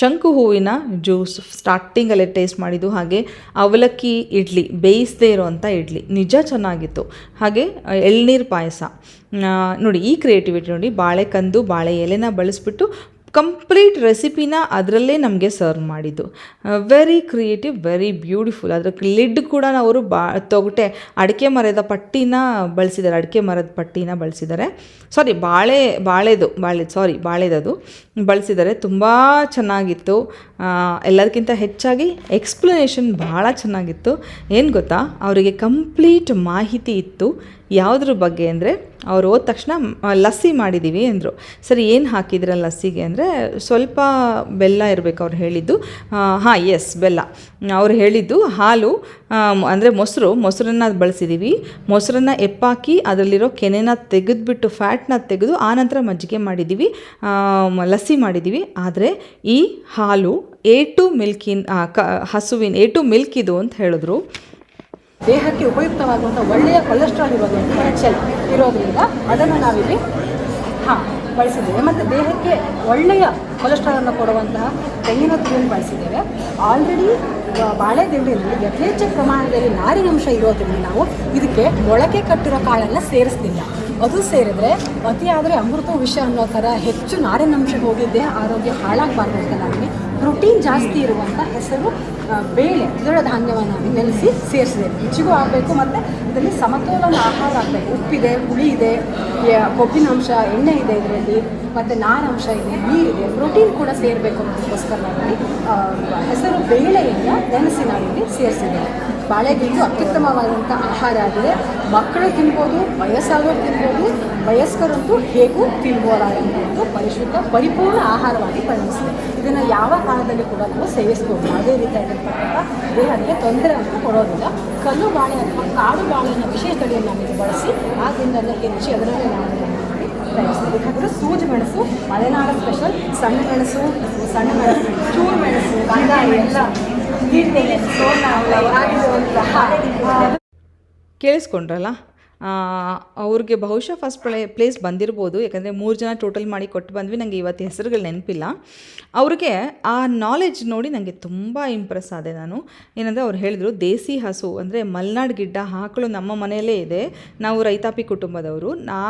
ಶಂಕು ಹೂವಿನ ಜ್ಯೂಸ್ ಸ್ಟಾರ್ಟಿಂಗಲ್ಲಿ ಟೇಸ್ಟ್ ಮಾಡಿದ್ದು. ಹಾಗೆ ಅವಲಕ್ಕಿ ಇಡ್ಲಿ, ಬೇಯಿಸದೇ ಇರೋವಂಥ ಇಡ್ಲಿ. ನಿಜ ಚೆನ್ನಾಗಿತ್ತು. ಹಾಗೆ ಎಳ್ನೀರು ಪಾಯಸ. ನೋಡಿ, ಈ ಕ್ರಿಯೇಟಿವಿಟಿ ನೋಡಿ ಬಾಳೆಕಂದು ಬಾಳೆ ಎಲೆನ ಬಳಸ್ಬಿಟ್ಟು ಕಂಪ್ಲೀಟ್ ರೆಸಿಪಿನ ಅದರಲ್ಲೇ ನಮಗೆ ಸರ್ವ್ ಮಾಡಿದ್ದು. ವೆರಿ ಕ್ರಿಯೇಟಿವ್ ವೆರಿ ಬ್ಯೂಟಿಫುಲ್ ಅದರ ಲಿಡ್ ಕೂಡ ಅವರು ಬಾ, ತೊಗಟೆ, ಅಡಿಕೆ ಮರದ ಪಟ್ಟಿನ ಬಳಸಿದ್ದಾರೆ, ಅಡಿಕೆ ಮರದ ಪಟ್ಟಿನ ಬಳಸಿದ್ದಾರೆ. ಸಾರಿ ಬಾಳೆ, ಬಾಳೆದು, ಬಾಳೆ ಸಾರಿ ಬಾಳೆದದು ಬಳಸಿದ್ದಾರೆ. ತುಂಬ ಚೆನ್ನಾಗಿತ್ತು. ಎಲ್ಲದಕ್ಕಿಂತ ಹೆಚ್ಚಾಗಿ ಎಕ್ಸ್ಪ್ಲನೇಷನ್ ಭಾಳ ಚೆನ್ನಾಗಿತ್ತು. ಏನು ಗೊತ್ತಾ? ಅವರಿಗೆ ಕಂಪ್ಲೀಟ್ ಮಾಹಿತಿ ಇತ್ತು. ಯಾವುದ್ರ ಬಗ್ಗೆ ಅಂದರೆ ಅವ್ರು ಹೋದ ತಕ್ಷಣ ಲಸ್ಸಿ ಮಾಡಿದ್ದೀವಿ ಅಂದರು. ಸರಿ, ಏನು ಹಾಕಿದ್ರ ಲಸ್ಸಿಗೆ ಅಂದರೆ, ಸ್ವಲ್ಪ ಬೆಲ್ಲ ಇರಬೇಕು ಅವ್ರು ಹೇಳಿದ್ದು. ಹಾಂ ಎಸ್ ಬೆಲ್ಲ. ಅವ್ರು ಹೇಳಿದ್ದು ಹಾಲು ಅಂದರೆ ಮೊಸರು, ಮೊಸರನ್ನ ಬಳಸಿದ್ದೀವಿ ಮೊಸರನ್ನ ಎಪ್ಪಾಕಿ ಅದರಲ್ಲಿರೋ ಕೆನೆನ ತೆಗೆದುಬಿಟ್ಟು ಫ್ಯಾಟ್ನ ತೆಗೆದು ಆನಂತರ ಮಜ್ಜಿಗೆ ಮಾಡಿದ್ದೀವಿ ಲಸ್ಸಿ ಮಾಡಿದ್ದೀವಿ ಆದರೆ ಈ ಹಾಲು ಎ ಟು ಮಿಲ್ಕಿನ ಕ, ಹಸುವಿನ ಎ ಟು ಮಿಲ್ಕ್ ಅಂತ ಹೇಳಿದ್ರು. ದೇಹಕ್ಕೆ ಉಪಯುಕ್ತವಾಗುವಂಥ ಒಳ್ಳೆಯ ಕೊಲೆಸ್ಟ್ರಾಲ್ ಇರೋದ್ರಿಂದ ಎಚ್ ಇರೋದ್ರಿಂದ ಅದನ್ನು ನಾವಿಲ್ಲಿ, ಹಾಂ, ಬಳಸಿದ್ದೇವೆ. ಮತ್ತು ದೇಹಕ್ಕೆ ಒಳ್ಳೆಯ ಕೊಲೆಸ್ಟ್ರಾಲನ್ನು ಕೊಡುವಂತಹ ತೆಂಗಿನ ತುರಿಯನ್ನು ಬಳಸಿದ್ದೇವೆ. ಆಲ್ರೆಡಿ ಬಾಳೆ ದಿಂಡಿನಲ್ಲಿ ಯಥೇಚ್ಛ ಪ್ರಮಾಣದಲ್ಲಿ ನಾರಿನಂಶ ಇರೋದ್ರಿಂದ ನಾವು ಇದಕ್ಕೆ ಮೊಳಕೆ ಕಟ್ಟಿರೋ ಕಾಳನ್ನು ಸೇರಿಸ್ತಿಲ್ಲ. ಅದು ಸೇರಿದ್ರೆ ಅತಿಯಾದರೆ ಅಮೃತ ವಿಷ ಅನ್ನೋ ಥರ ಹೆಚ್ಚು ನಾರಿನಂಶ ಹೋಗಿ ದೇಹ ಆರೋಗ್ಯ ಹಾಳಾಗಬಾರ್ದು ಅಂತ ನಾವಿಲ್ಲಿ ಪ್ರೋಟೀನ್ ಜಾಸ್ತಿ ಇರುವಂಥ ಹೆಸರು ಬೇಳೆ ದ್ವಿದಳ ಧಾನ್ಯವನ್ನು ನೆಲೆಸಿ ಸೇರಿಸಿದೆ. ರುಚಿಗೂ ಆಗಬೇಕು, ಮತ್ತು ಇದರಲ್ಲಿ ಸಮತೋಲನ ಆಹಾರ ಆಗಬೇಕು. ಉಪ್ಪಿದೆ, ಹುಳಿ ಇದೆ ಕೊಬ್ಬಿನಾಂಶ ಎಣ್ಣೆ ಇದೆ ಇದರಲ್ಲಿ, ಮತ್ತು ನಾರಂಶ ಇದೆ ನೀರಿದೆ ಪ್ರೋಟೀನ್ ಕೂಡ ಸೇರಬೇಕು ಅನ್ನೋದಕ್ಕೋಸ್ಕರ ಹೆಸರು ಬೇಳೆಯನ್ನು ನೆನೆಸಿ ನಾವಿಲ್ಲಿ ಸೇರಿಸಿದ್ದೇವೆ. ಬಾಳೆಗಿಂದು ಅತ್ಯುತ್ತಮವಾದಂಥ ಆಹಾರ ಆಗಿದೆ. ಮಕ್ಕಳು ತಿನ್ಬೋದು, ವಯಸ್ಸಾದವರು ತಿನ್ಬೋದು, ವಯಸ್ಕರಂತೂ ಹೇಗೂ ತಿನ್ಬೋದಾಗಿರ್ಬೋದು ಪರಿಶುದ್ಧ, ಪರಿಪೂರ್ಣ ಆಹಾರವಾಗಿ ಪರಿಣಿಸಿದೆ ಇದನ್ನು ಯಾವ ಕಾಲದಲ್ಲಿ ಕೂಡ ನಾವು ಸೇವಿಸ್ಬೋದು? ಯಾವುದೇ ರೀತಿಯಾಗಿರ್ತಕ್ಕಂಥ ದೇಹಕ್ಕೆ ತೊಂದರೆಯನ್ನು ಕೊಡೋದಿಲ್ಲ. ಕಲ್ಲು ಬಾಳೆ ಅಥವಾ ಕಾಡು ಬಾಳೆಯನ್ನು ವಿಶೇಷ ತಳಿಯನ್ನು ನಮಗೆ ಬಳಸಿ, ಆ ದಿಂಡನ್ನು ಹೆಚ್ಚಿ ಅದರಲ್ಲಿ ನಾವು ಯಾಕಂದರೆ ಸೂಜಿ ಮೆಣಸು, ಮಲೆನಾಡ ಸ್ಪೆಷಲ್, ಸಣ್ಣ ಮೆಣಸು ಸಣ್ಣ ಮೆಣಸು, ಚೂರು ಮೆಣಸು ಎಲ್ಲ ಕೇಳಿಸ್ಕೊಂಡ್ರಲ್ಲ? ಅವ್ರಿಗೆ ಬಹುಶಃ ಫಸ್ಟ್ ಪ್ಲೇ ಪ್ಲೇಸ್ ಬಂದಿರ್ಬೋದು. ಯಾಕಂದರೆ ಮೂರು ಜನ ಟೋಟಲ್ ಮಾಡಿ ಕೊಟ್ಟು ಬಂದ್ವಿ. ನನಗೆ ಇವತ್ತು ಹೆಸರುಗಳು ನೆನಪಿಲ್ಲ. ಅವ್ರಿಗೆ ಆ ನಾಲೆಜ್ ನೋಡಿ ನನಗೆ ತುಂಬ ಇಂಪ್ರೆಸ್ ಆದೆ ನಾನು. ಏನಂದರೆ ಅವ್ರು ಹೇಳಿದರು, ದೇಸಿ ಹಸು, ಅಂದರೆ ಮಲ್ನಾಡ್ ಗಿಡ್ಡ ಹಾಕಲು ನಮ್ಮ ಮನೆಯಲ್ಲೇ ಇದೆ. ನಾವು ರೈತಾಪಿ ಕುಟುಂಬದವರು. ಆ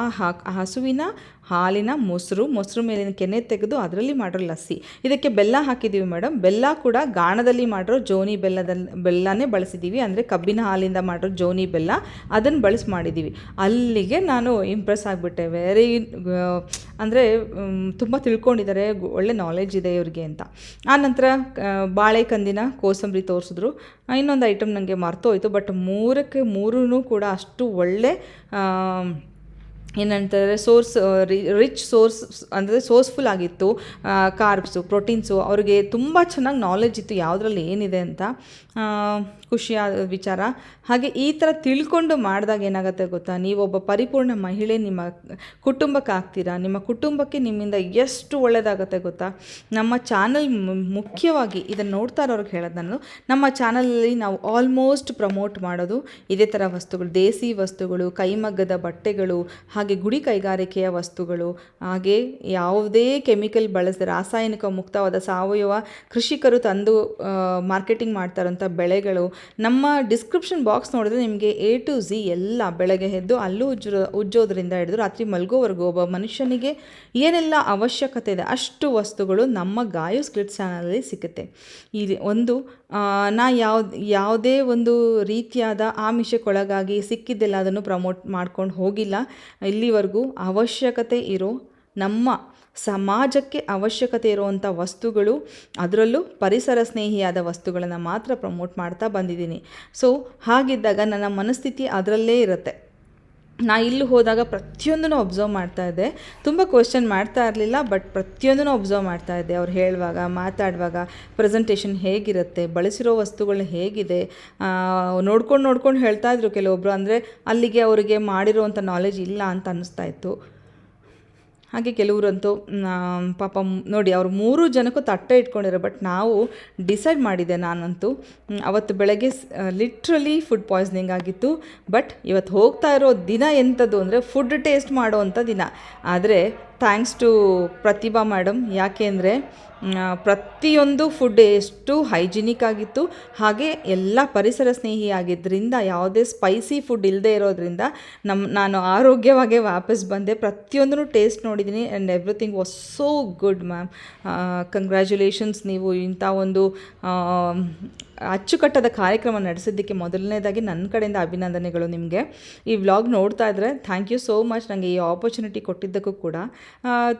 ಹಸುವಿನ ಹಾಲಿನ ಮೊಸರು ಮೊಸರು ಮೇಲಿನ ಕೆನೆ ತೆಗೆದು ಅದರಲ್ಲಿ ಮಾಡಿರೋ ಲಸ್ಸಿ. ಇದಕ್ಕೆ ಬೆಲ್ಲ ಹಾಕಿದ್ದೀವಿ ಮೇಡಮ್ ಬೆಲ್ಲ ಕೂಡ ಗಾಣದಲ್ಲಿ ಮಾಡಿರೋ ಜೋನಿ ಬೆಲ್ಲದಲ್ಲಿ ಬೆಲ್ಲನೇ ಬಳಸಿದ್ದೀವಿ ಅಂದರೆ ಕಬ್ಬಿನ ಹಾಲಿಂದ ಮಾಡಿರೋ ಜೋನಿ ಬೆಲ್ಲ ಅದನ್ನು ಬಳಸಿ ಮಾಡಿದ್ದೀವಿ ಅಲ್ಲಿಗೆ ನಾನು ಇಂಪ್ರೆಸ್ ಆಗಿಬಿಟ್ಟೆ. ವೆರಿ ಅಂದರೆ ತುಂಬ ತಿಳ್ಕೊಂಡಿದ್ದಾರೆ. ಒಳ್ಳೆ ನಾಲೆಜ್ ಇದೆ ಇವ್ರಿಗೆ ಅಂತ. ಆನಂತರ ಬಾಳೆಕಂದಿನ ಕೋಸಂಬರಿ ತೋರಿಸಿದ್ರು. ಇನ್ನೊಂದು ಐಟಮ್ ನನಗೆ ಮರ್ತೋಯ್ತು. ಬಟ್ ಮೂರಕ್ಕೆ ಮೂರೂ ಕೂಡ ಅಷ್ಟು ಒಳ್ಳೆ ಆ, ಏನಂತಾರೆ ಸೋರ್ಸ್ ರಿಚ್ ಸೋರ್ಸ್ ಅಂದರೆ ಸೋರ್ಸ್ಫುಲ್ ಆಗಿತ್ತು ಕಾರ್ಬ್ಸು ಪ್ರೋಟೀನ್ಸು ಅವ್ರಿಗೆ ತುಂಬ ಚೆನ್ನಾಗಿ ನಾಲೆಜ್ ಇತ್ತು ಯಾವುದ್ರಲ್ಲಿ ಏನಿದೆ ಅಂತ ಖುಷಿಯಾದ ವಿಚಾರ. ಹಾಗೆ ಈ ಥರ ತಿಳ್ಕೊಂಡು ಮಾಡಿದಾಗ ಏನಾಗುತ್ತೆ ಗೊತ್ತಾ? ನೀವೊಬ್ಬ ಪರಿಪೂರ್ಣ ಮಹಿಳೆ ನಿಮ್ಮ ಕುಟುಂಬಕ್ಕೆ ಆಗ್ತೀರಾ? ನಿಮ್ಮ ಕುಟುಂಬಕ್ಕೆ ನಿಮ್ಮಿಂದ ಎಷ್ಟು ಒಳ್ಳೆಯದಾಗುತ್ತೆ ಗೊತ್ತಾ? ನಮ್ಮ ಚಾನಲ್ ಮುಖ್ಯವಾಗಿ ಇದನ್ನು ನೋಡ್ತಾ ಇರೋರಿಗೆ ಹೇಳೋದು ನಾನು ನಮ್ಮ ಚಾನಲಲ್ಲಿ ನಾವು ಆಲ್ಮೋಸ್ಟ್ ಪ್ರಮೋಟ್ ಮಾಡೋದು ಇದೇ ಥರ ವಸ್ತುಗಳು ದೇಸಿ ವಸ್ತುಗಳು ಕೈಮಗ್ಗದ ಬಟ್ಟೆಗಳು ಹಾಗೆ ಗುಡಿ ಕೈಗಾರಿಕೆಯ ವಸ್ತುಗಳು, ಹಾಗೆ ಯಾವುದೇ ಕೆಮಿಕಲ್ ಬಳಸದೆ ರಾಸಾಯನಿಕ ಮುಕ್ತವಾದ ಸಾವಯವ ಕೃಷಿಕರು ತಂದು ಮಾರ್ಕೆಟಿಂಗ್ ಮಾಡ್ತಾರಂಥ ಬೆಳೆಗಳು, ನಮ್ಮ ಡಿಸ್ಕ್ರಿಪ್ಷನ್ ಬಾಕ್ಸ್ ನೋಡಿದ್ರೆ ನಿಮಗೆ ಎ ಟು ಝಿ ಎಲ್ಲ ಬೆಳಗ್ಗೆ ಎದ್ದು ಅಲ್ಲೂ ಉಜ್ಜೋ ಉಜ್ಜೋದ್ರಿಂದ ಹಿಡಿದು ರಾತ್ರಿ ಮಲ್ಗೋವರೆಗೂ ಒಬ್ಬ ಮನುಷ್ಯನಿಗೆ ಏನೆಲ್ಲ ಅವಶ್ಯಕತೆ ಇದೆ ಅಷ್ಟು ವಸ್ತುಗಳು ನಮ್ಮ ಗಾಯು ಸ್ಕ್ಲಿಟ್ ಚಾನಲಲ್ಲಿ ಸಿಗುತ್ತೆ. ಈ ಒಂದು ನಾ ಯಾವ್ದು, ಯಾವುದೇ ಒಂದು ರೀತಿಯಾದ ಆಮಿಷಕ್ಕೊಳಗಾಗಿ ಸಿಕ್ಕಿದ್ದೆಲ್ಲ, ಅದನ್ನು ಪ್ರಮೋಟ್ ಮಾಡ್ಕೊಂಡು ಹೋಗಿಲ್ಲ. ಇಲ್ಲಿವರೆಗೂ ಅವಶ್ಯಕತೆ ಇರೋ, ನಮ್ಮ ಸಮಾಜಕ್ಕೆ ಅವಶ್ಯಕತೆ ಇರುವಂಥ ವಸ್ತುಗಳು, ಅದರಲ್ಲೂ ಪರಿಸರ ಸ್ನೇಹಿಯಾದ ವಸ್ತುಗಳನ್ನು ಮಾತ್ರ ಪ್ರಮೋಟ್ ಮಾಡ್ತಾ ಬಂದಿದ್ದೀನಿ. ಸೊ ಹಾಗಿದ್ದಾಗ ನನ್ನ ಮನಸ್ಥಿತಿ ಅದರಲ್ಲೇ ಇರುತ್ತೆ. ನಾ ಇಲ್ಲಿ ಹೋದಾಗ ಪ್ರತಿಯೊಂದನ್ನು ಒಬ್ಸರ್ವ್ ಮಾಡ್ತಾ ಇದ್ದೆ. ತುಂಬ ಕ್ವಶನ್ ಮಾಡ್ತಾ ಇರಲಿಲ್ಲ ಬಟ್ ಪ್ರತಿಯೊಂದನ್ನು ಒಬ್ಸರ್ವ್ ಮಾಡ್ತಾ ಇದ್ದೆ. ಅವ್ರು ಹೇಳುವಾಗ, ಮಾತಾಡುವಾಗ ಪ್ರೆಸೆಂಟೇಷನ್ ಹೇಗಿರುತ್ತೆ, ಬಳಸಿರೋ ವಸ್ತುಗಳು ಹೇಗಿದೆ ನೋಡ್ಕೊಂಡು ನೋಡ್ಕೊಂಡು ಹೇಳ್ತಾ ಇದ್ರು ಕೆಲವೊಬ್ಬರು ಅಂದರೆ ಅಲ್ಲಿಗೆ ಅವರಿಗೆ ಮಾಡಿರೋವಂಥ ನಾಲೆಜ್ ಇಲ್ಲ ಅಂತ ಅನ್ನಿಸ್ತಾ ಇತ್ತು. ಹಾಗೆ ಕೆಲವರಂತೂ ಪಾಪ ನೋಡಿ ಅವರು ಮೂರು ಜನಕ್ಕೂ ತಟ್ಟೆ ಇಟ್ಕೊಂಡಿರೋ, ಬಟ್ ನಾವು ಡಿಸೈಡ್ ಮಾಡಿದೆ ನಾನಂತೂ ಅವತ್ತು ಬೆಳಗ್ಗೆ ಲಿಟ್ರಲಿ ಫುಡ್ ಪಾಯ್ಸನಿಂಗ್ ಆಗಿತ್ತು, ಬಟ್ ಇವತ್ತು ಹೋಗ್ತಾ ಇರೋ ದಿನ ಎಂಥದ್ದು ಅಂದರೆ ಫುಡ್ ಟೇಸ್ಟ್ ಮಾಡೋವಂಥ ದಿನ. ಆದರೆ ಥ್ಯಾಂಕ್ಸ್ ಟು ಪ್ರತಿಭಾ ಮೇಡಮ್. ಯಾಕೆ ಅಂದರೆ ಪ್ರತಿಯೊಂದು ಫುಡ್ ಎಷ್ಟು ಹೈಜಿನಿಕ್ ಆಗಿತ್ತು, ಹಾಗೆ ಎಲ್ಲ ಪರಿಸರ ಸ್ನೇಹಿ ಆಗಿದ್ದರಿಂದ ಯಾವುದೇ ಸ್ಪೈಸಿ ಫುಡ್ ಇಲ್ಲದೆ ಇರೋದ್ರಿಂದ ನಮ್ಮ ನಾನು ಆರೋಗ್ಯವಾಗೇ ವಾಪಸ್ ಬಂದೆ. ಪ್ರತಿಯೊಂದನ್ನು ಟೇಸ್ಟ್ ನೋಡಿದ್ದೀನಿ and everything was so good ma'am congratulations ನೀವು ಇಂಥ ಒಂದು ಅಚ್ಚುಕಟ್ಟದ ಕಾರ್ಯಕ್ರಮ ನಡೆಸಿದ್ದಕ್ಕೆ ಮೊದಲನೇದಾಗಿ ನನ್ನ ಕಡೆಯಿಂದ ಅಭಿನಂದನೆಗಳು ನಿಮಗೆ. ಈ ವ್ಲಾಗ್ ನೋಡ್ತಾ ಇದ್ದರೆ ಥ್ಯಾಂಕ್ ಯು ಸೋ ಮಚ್ ನನಗೆ ಈ ಆಪರ್ಚುನಿಟಿ ಕೊಟ್ಟಿದ್ದಕ್ಕೂ ಕೂಡ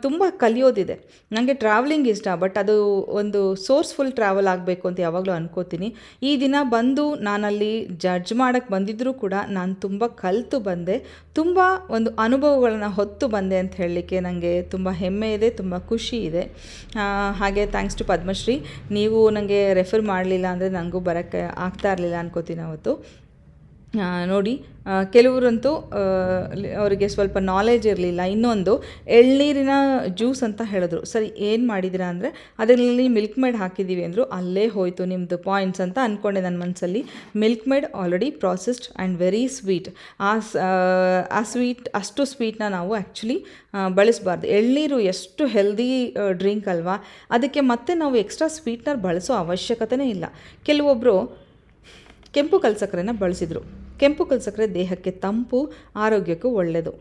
ತುಂಬ ಕಲಿಯೋದಿದೆ. ನನಗೆ ಟ್ರಾವೆಲಿಂಗ್ ಇಷ್ಟ ಬಟ್ ಅದು ಒಂದು ಸೋರ್ಸ್ಫುಲ್ ಟ್ರಾವೆಲ್ ಆಗಬೇಕು ಅಂತ ಯಾವಾಗಲೂ ಅನ್ಕೋತೀನಿ. ಈ ದಿನ ಬಂದು ನಾನಲ್ಲಿ ಜಡ್ಜ್ ಮಾಡೋಕ್ಕೆ ಬಂದಿದ್ದರೂ ಕೂಡ ನಾನು ತುಂಬ ಕಲಿತು ಬಂದೆ. ತುಂಬ ಒಂದು ಅನುಭವಗಳನ್ನು ಹೊತ್ತು ಬಂದೆ ಅಂತ ಹೇಳಲಿಕ್ಕೆ ನನಗೆ ತುಂಬ ಹೆಮ್ಮೆ ಇದೆ, ತುಂಬ ಖುಷಿ ಇದೆ. ಹಾಗೆ ಥ್ಯಾಂಕ್ಸ್ ಟು ಪದ್ಮಶ್ರೀ, ನೀವು ನನಗೆ ರೆಫರ್ ಮಾಡಲಿಲ್ಲ ಅಂದರೆ ನನಗೂ ಬರೋಕ್ಕೆ ಆಗ್ತಾ ಇರಲಿಲ್ಲ ಅನ್ಕೋತೀನಿ ಅವತ್ತು. ನೋಡಿ ಕೆಲವರಂತೂ ಅವರಿಗೆ ಸ್ವಲ್ಪ ನಾಲೆಜ್ ಇರಲಿಲ್ಲ. ಇನ್ನೊಂದು ಎಳ್ನೀರಿನ ಜ್ಯೂಸ್ ಅಂತ ಹೇಳಿದ್ರು. ಸರಿ ಏನು ಮಾಡಿದಿರಾ ಅಂದರೆ ಅದರಲ್ಲಿ ಮಿಲ್ಕ್ ಮೇಡ್ ಹಾಕಿದ್ದೀವಿ ಅಂದರು ಅಲ್ಲೇ ಹೋಯಿತು ನಿಮ್ಮದು ಪಾಯಿಂಟ್ಸ್ ಅಂತ ಅಂದ್ಕೊಂಡೆ ನನ್ನ ಮನಸ್ಸಲ್ಲಿ Milkmaid already processed and very sweet ಆ ಆ, ಸ್ವೀಟ್ ಅಷ್ಟು ಸ್ವೀಟ್ನ ನಾವು ಆ್ಯಕ್ಚುಲಿ ಬಳಸಬಾರ್ದು. ಎಳ್ನೀರು ಎಷ್ಟು ಹೆಲ್ದಿ ಡ್ರಿಂಕ್ ಅಲ್ವಾ ಅದಕ್ಕೆ ಮತ್ತೆ ನಾವು ಎಕ್ಸ್ಟ್ರಾ ಸ್ವೀಟ್ನರ್ ಬಳಸೋ ಅವಶ್ಯಕತೆನೇ ಇಲ್ಲ. ಕೆಲವೊಬ್ಬರು ಕೆಂಪು ಕಲ್ಸಕ್ಕರೆನ ಬಳಸಿದರು. ಕೆಂಪು ಕಲ್ಸಕ್ಕರೆ ದೇಹಕ್ಕೆ ತಂಪು, ಆರೋಗ್ಯಕ್ಕೂ ಒಳ್ಳೆಯದು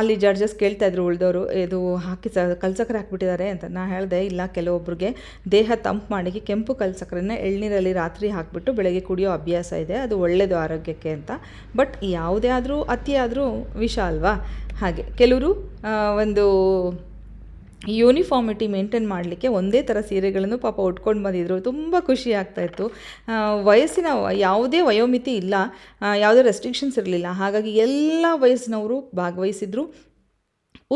ಅಲ್ಲಿ ಜಡ್ಜಸ್ ಕೇಳ್ತಾ ಇದ್ರು ಉಳಿದವರು ಇದು ಹಾಕಿ ಸ ಕಲ್ಸಕ್ಕರೆ ಹಾಕಿಬಿಟ್ಟಿದ್ದಾರೆ ಅಂತ ನಾ ಹೇಳಿದೆ, ಇಲ್ಲ ಕೆಲವೊಬ್ಬರಿಗೆ ದೇಹ ತಂಪು ಮಾಡಿ ಕೆಂಪು ಕಲ್ಸಕ್ಕರೆನ ಎಳ್ನೀರಲ್ಲಿ ರಾತ್ರಿ ಹಾಕಿಬಿಟ್ಟು ಬೆಳಗ್ಗೆ ಕುಡಿಯೋ ಅಭ್ಯಾಸ ಇದೆ, ಅದು ಒಳ್ಳೆಯದು ಆರೋಗ್ಯಕ್ಕೆ ಅಂತ. ಬಟ್ ಯಾವುದೇ ಆದರೂ, ಅತಿಯಾದರೂ ವಿಷ ಅಲ್ವಾ? ಹಾಗೆ. ಕೆಲವರು ಒಂದು ಯೂನಿಫಾರ್ಮಿಟಿ ಮೇಂಟೈನ್ ಮಾಡಲಿಕ್ಕೆ ಒಂದೇ ಥರ ಸೀರೆಗಳನ್ನು ಪಾಪ ಉಟ್ಕೊಂಡು ಬಂದಿದ್ರು. ತುಂಬ ಖುಷಿ ಆಗ್ತಾಯಿತ್ತು ವಯಸ್ಸಿನ ಯಾವುದೇ ವಯೋಮಿತಿ ಇಲ್ಲ. ಯಾವುದೇ ರೆಸ್ಟ್ರಿಕ್ಷನ್ಸ್ ಇರಲಿಲ್ಲ. ಹಾಗಾಗಿ ಎಲ್ಲ ವಯಸ್ಸಿನವರು ಭಾಗವಹಿಸಿದ್ರು.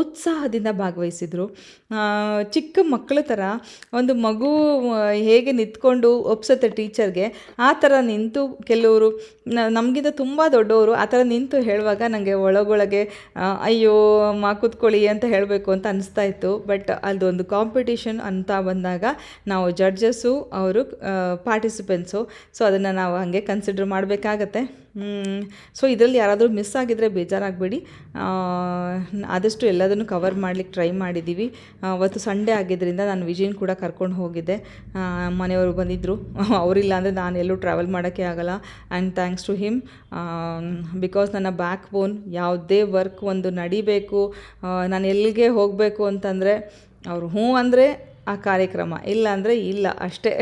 ಉತ್ಸಾಹದಿಂದ ಭಾಗವಹಿಸಿದರು. ಚಿಕ್ಕ ಮಕ್ಕಳ ಥರ ಒಂದು ಮಗು ಹೇಗೆ ನಿಂತ್ಕೊಂಡು ಒಪ್ಸತ್ತೆ ಟೀಚರ್ಗೆ, ಆ ಥರ ನಿಂತು ಕೆಲವರು ನಮಗಿಂತ ತುಂಬ ದೊಡ್ಡವರು ಆ ಥರ ನಿಂತು ಹೇಳುವಾಗ ನನಗೆ ಒಳಗೊಳಗೆ ಅಯ್ಯೋ ಮಾ ಕೂತ್ಕೊಳ್ಳಿ ಅಂತ ಹೇಳಬೇಕು ಅಂತ ಅನಿಸ್ತಾ ಇತ್ತು. ಬಟ್ ಅದೊಂದು ಕಾಂಪಿಟೇಷನ್ ಅಂತ ಬಂದಾಗ ನಾವು ಜಡ್ಜಸ್ಸು, ಅವರು ಪಾರ್ಟಿಸಿಪೆಂಟ್ಸು ಸೊ ಅದನ್ನು ನಾವು ಹಾಗೆ ಕನ್ಸಿಡರ್ ಮಾಡಬೇಕಾಗತ್ತೆ. ಸೊ ಇದರಲ್ಲಿ ಯಾರಾದರೂ ಮಿಸ್ ಆಗಿದ್ರೆ ಬೇಜಾರಾಗಬೇಡಿ. ಆದಷ್ಟು ಎಲ್ಲದನ್ನು ಕವರ್ ಮಾಡ್ಲಿಕ್ಕೆ ಟ್ರೈ ಮಾಡಿದ್ದೀವಿ ಅವತ್ತು ಸಂಡೇ ಆಗಿದ್ದರಿಂದ ನಾನು ವಿಜಯನ್ ಕೂಡ ಕರ್ಕೊಂಡು ಹೋಗಿದ್ದೆ. ಮನೆಯವರು ಬಂದಿದ್ದರು ಅವರಿಲ್ಲ ಅಂದರೆ ನಾನು ಎಲ್ಲೂ ಟ್ರಾವೆಲ್ ಮಾಡೋಕ್ಕೆ ಆಗಲ್ಲ. And thanks to him because ನನ್ನ ಬ್ಯಾಕ್ ಬೋನ್ ಯಾವುದೇ ವರ್ಕ್ ಒಂದು ನಡಿಬೇಕು ನಾನು ಎಲ್ಲಿಗೆ ಹೋಗಬೇಕು ಅಂತಂದರೆ, ಅವರು ಹ್ಞೂ ಅಂದರೆ ಆ ಕಾರ್ಯಕ್ರಮ. ಇಲ್ಲ ಅಂದರೆ ಇಲ್ಲ, ಅಷ್ಟೇ.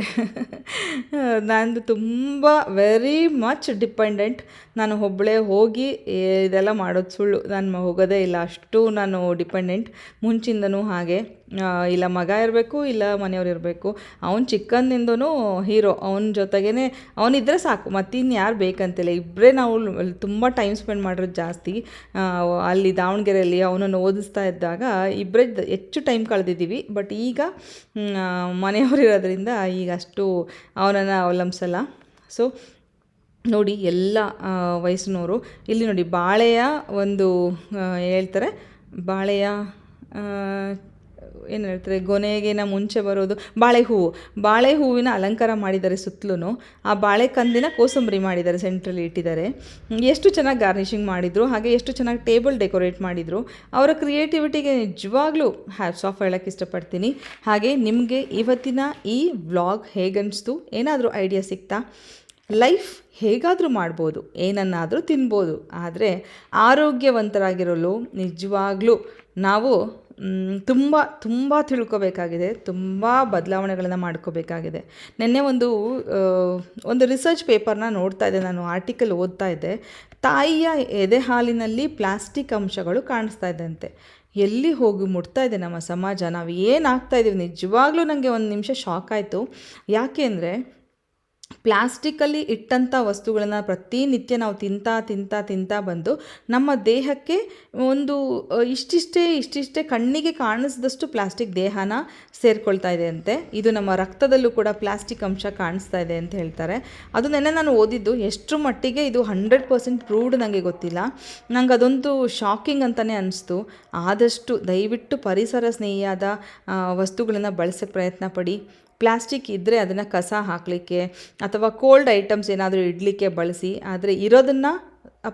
ನಂದು ತುಂಬ ವೆರಿ ಮಚ್ ಡಿಪೆಂಡೆಂಟ್ ನಾನು ಒಬ್ಬಳೇ ಹೋಗಿ ಇದೆಲ್ಲ ಮಾಡೋದು ಸುಳ್ಳು. ನಾನು ಹೋಗೋದೇ ಇಲ್ಲ, ಅಷ್ಟು ನಾನು ಡಿಪೆಂಡೆಂಟ್ ಮುಂಚಿಂದನೂ ಹಾಗೆ. ಇಲ್ಲ ಮಗ ಇರಬೇಕು, ಇಲ್ಲ ಮನೆಯವ್ರು ಇರಬೇಕು. ಅವ್ನು ಚಿಕ್ಕಂದಿಂದನೂ ಹೀರೋ, ಅವನ ಜೊತೆಗೇ ಅವನಿದ್ದರೆ ಸಾಕು, ಮತ್ತಿನ್ನು ಯಾರು ಬೇಕಂತಿಲ್ಲ. ಇಬ್ಬರೇ ನಾವು ತುಂಬ ಟೈಮ್ ಸ್ಪೆಂಡ್ ಮಾಡಿರೋದು ಜಾಸ್ತಿ. ಅಲ್ಲಿ ದಾವಣಗೆರೆಯಲ್ಲಿ ಅವನನ್ನು ಓದಿಸ್ತಾ ಇದ್ದಾಗ ಇಬ್ಬರೇ ಹೆಚ್ಚು ಟೈಮ್ ಕಳೆದಿದ್ದೀವಿ. ಬಟ್ ಈಗ ಮನೆಯವರು ಇರೋದ್ರಿಂದ ಈಗ ಅಷ್ಟು ಅವನನ್ನು ಅವಲಂಬಿಸಲ್ಲ. ಸೊ ನೋಡಿ ಎಲ್ಲ ವಯಸ್ಸಿನವರು. ಇಲ್ಲಿ ನೋಡಿ, ಬಾಳೆಯ ಒಂದು ಹೇಳ್ತಾರೆ. ಬಾಳೆಯ ಏನು ಹೇಳ್ತಾರೆ, ಗೊನೆಗಿನ ಮುಂಚೆ ಬರೋದು ಬಾಳೆ ಹೂವು ಬಾಳೆ ಹೂವಿನ ಅಲಂಕಾರ ಮಾಡಿದ್ದಾರೆ ಸುತ್ತಲೂ ಆ ಬಾಳೆ ಕಂದಿನ ಕೋಸಂಬರಿ ಮಾಡಿದ್ದಾರೆ ಸೆಂಟ್ರಲ್ಲಿ ಇಟ್ಟಿದ್ದಾರೆ. ಎಷ್ಟು ಚೆನ್ನಾಗಿ ಗಾರ್ನಿಷಿಂಗ್ ಮಾಡಿದರು, ಹಾಗೆ ಎಷ್ಟು ಚೆನ್ನಾಗಿ ಟೇಬಲ್ ಡೆಕೋರೇಟ್ ಮಾಡಿದರು. ಅವರ ಕ್ರಿಯೇಟಿವಿಟಿಗೆ ನಿಜವಾಗ್ಲೂ ಹ್ಯಾಪ್ಸ್ ಆಫ್ ಹೇಳೋಕ್ಕೆ ಇಷ್ಟಪಡ್ತೀನಿ. ಹಾಗೆ ನಿಮಗೆ ಇವತ್ತಿನ ಈ ವ್ಲಾಗ್ ಹೇಗನ್ನಿಸ್ತು ಏನಾದರೂ ಐಡಿಯಾ ಸಿಗ್ತಾ ಲೈಫ್ ಹೇಗಾದರೂ ಮಾಡ್ಬೋದು, ಏನನ್ನಾದರೂ ತಿನ್ಬೋದು. ಆದರೆ ಆರೋಗ್ಯವಂತರಾಗಿರಲು ನಿಜವಾಗ್ಲೂ ನಾವು ತುಂಬ ತುಂಬ ತಿಳ್ಕೊಬೇಕಾಗಿದೆ, ತುಂಬ ಬದಲಾವಣೆಗಳನ್ನು ಮಾಡ್ಕೋಬೇಕಾಗಿದೆ. ನಿನ್ನೆ ಒಂದು ಒಂದು ರಿಸರ್ಚ್ ಪೇಪರ್ನ ನೋಡ್ತಾ ಇದ್ದೆ ನಾನು ಆರ್ಟಿಕಲ್ ಓದ್ತಾ ಇದ್ದೆ. ತಾಯಿಯ ಎದೆ ಹಾಲಿನಲ್ಲಿ ಪ್ಲಾಸ್ಟಿಕ್ ಅಂಶಗಳು ಕಾಣಿಸ್ತಾ ಇದ್ದಂತೆ. ಎಲ್ಲಿ ಹೋಗಿ ಮುಟ್ತಾ ಇದೆ ನಮ್ಮ ಸಮಾಜ? ನಾವು ಏನಾಗ್ತಾ ಇದ್ದೀವಿ ನಿಜವಾಗ್ಲೂ ನನಗೆ ಒಂದು ನಿಮಿಷ ಶಾಕ್ ಆಯಿತು. ಯಾಕೆ ಅಂದರೆ ಪ್ಲಾಸ್ಟಿಕ್ಕಲ್ಲಿ ಇಟ್ಟಂಥ ವಸ್ತುಗಳನ್ನು ಪ್ರತಿನಿತ್ಯ ನಾವು ತಿಂತಾ ತಿಂತಾ ತಿಂತಾ ಬಂದು ನಮ್ಮ ದೇಹಕ್ಕೆ ಒಂದು ಇಷ್ಟಿಷ್ಟೇ ಇಷ್ಟಿಷ್ಟೇ ಕಣ್ಣಿಗೆ ಕಾಣಿಸಿದಷ್ಟು ಪ್ಲಾಸ್ಟಿಕ್ ದೇಹನ ಸೇರ್ಕೊಳ್ತಾ ಇದೆ ಅಂತೆ. ಇದು ನಮ್ಮ ರಕ್ತದಲ್ಲೂ ಕೂಡ ಪ್ಲಾಸ್ಟಿಕ್ ಅಂಶ ಕಾಣಿಸ್ತಾ ಇದೆ ಅಂತ ಹೇಳ್ತಾರೆ. ಅದು ನೆನ್ನೆ ನಾನು ಓದಿದ್ದು ಎಷ್ಟು ಮಟ್ಟಿಗೆ ಇದು ಹಂಡ್ರೆಡ್ ಪರ್ಸೆಂಟ್ ಪ್ರೂವ್ಡ್ ನನಗೆ ಗೊತ್ತಿಲ್ಲ. ನಂಗೆ ಅದೊಂದು ಶಾಕಿಂಗ್ ಅಂತಲೇ ಅನಿಸ್ತು. ಆದಷ್ಟು ದಯವಿಟ್ಟು ಪರಿಸರ ಸ್ನೇಹಿಯಾದ ವಸ್ತುಗಳನ್ನು ಬಳಸೋಕ್ಕೆ ಪ್ರಯತ್ನ ಪಡಿ. ಪ್ಲಾಸ್ಟಿಕ್ ಇದ್ದರೆ ಅದನ್ನು ಕಸ ಹಾಕಲಿಕ್ಕೆ ಅಥವಾ ಕೋಲ್ಡ್ ಐಟಮ್ಸ್ ಏನಾದರೂ ಇಡಲಿಕ್ಕೆ ಬಳಸಿ ಆದರೆ ಇರೋದನ್ನು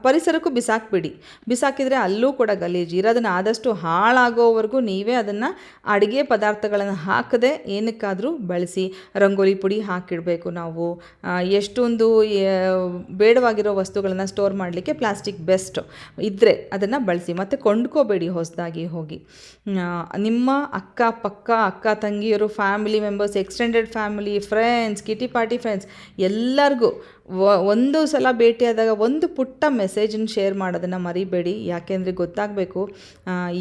ಪರಿಸರಕ್ಕೂ ಬಿಸಾಕ್ಬಿಡಿ. ಬಿಸಾಕಿದರೆ ಅಲ್ಲೂ ಕೂಡ ಗಲೀಜು. ಇರೋದನ್ನು ಆದಷ್ಟು ಹಾಳಾಗೋವರೆಗೂ ನೀವೇ ಅದನ್ನು ಅಡುಗೆ ಪದಾರ್ಥಗಳನ್ನು ಹಾಕದೆ ಏನಕ್ಕಾದರೂ ಬಳಸಿ. ರಂಗೋಲಿ ಪುಡಿ ಹಾಕಿಡಬೇಕು ನಾವು. ಎಷ್ಟೊಂದು ಬೇಡವಾಗಿರೋ ವಸ್ತುಗಳನ್ನು ಸ್ಟೋರ್ ಮಾಡಲಿಕ್ಕೆ ಪ್ಲಾಸ್ಟಿಕ್ ಬೆಸ್ಟ್ ಇದ್ದರೆ ಅದನ್ನು ಬಳಸಿ. ಮತ್ತು ಕೊಂಡ್ಕೋಬೇಡಿ ಹೊಸದಾಗಿ ಹೋಗಿ. ನಿಮ್ಮ ಅಕ್ಕ, ಪಕ್ಕ, ಅಕ್ಕ, ತಂಗಿಯರು family members extended family friends kitty party friends ಎಲ್ಲರಿಗೂ ಒಂದು ಸಲ ಭೇಟಿಯಾದಾಗ ಒಂದು ಪುಟ್ಟ ಮೆಸೇಜನ್ನು ಶೇರ್ ಮಾಡೋದನ್ನು ಮರಿಬೇಡಿ. ಯಾಕೆಂದರೆ ಗೊತ್ತಾಗಬೇಕು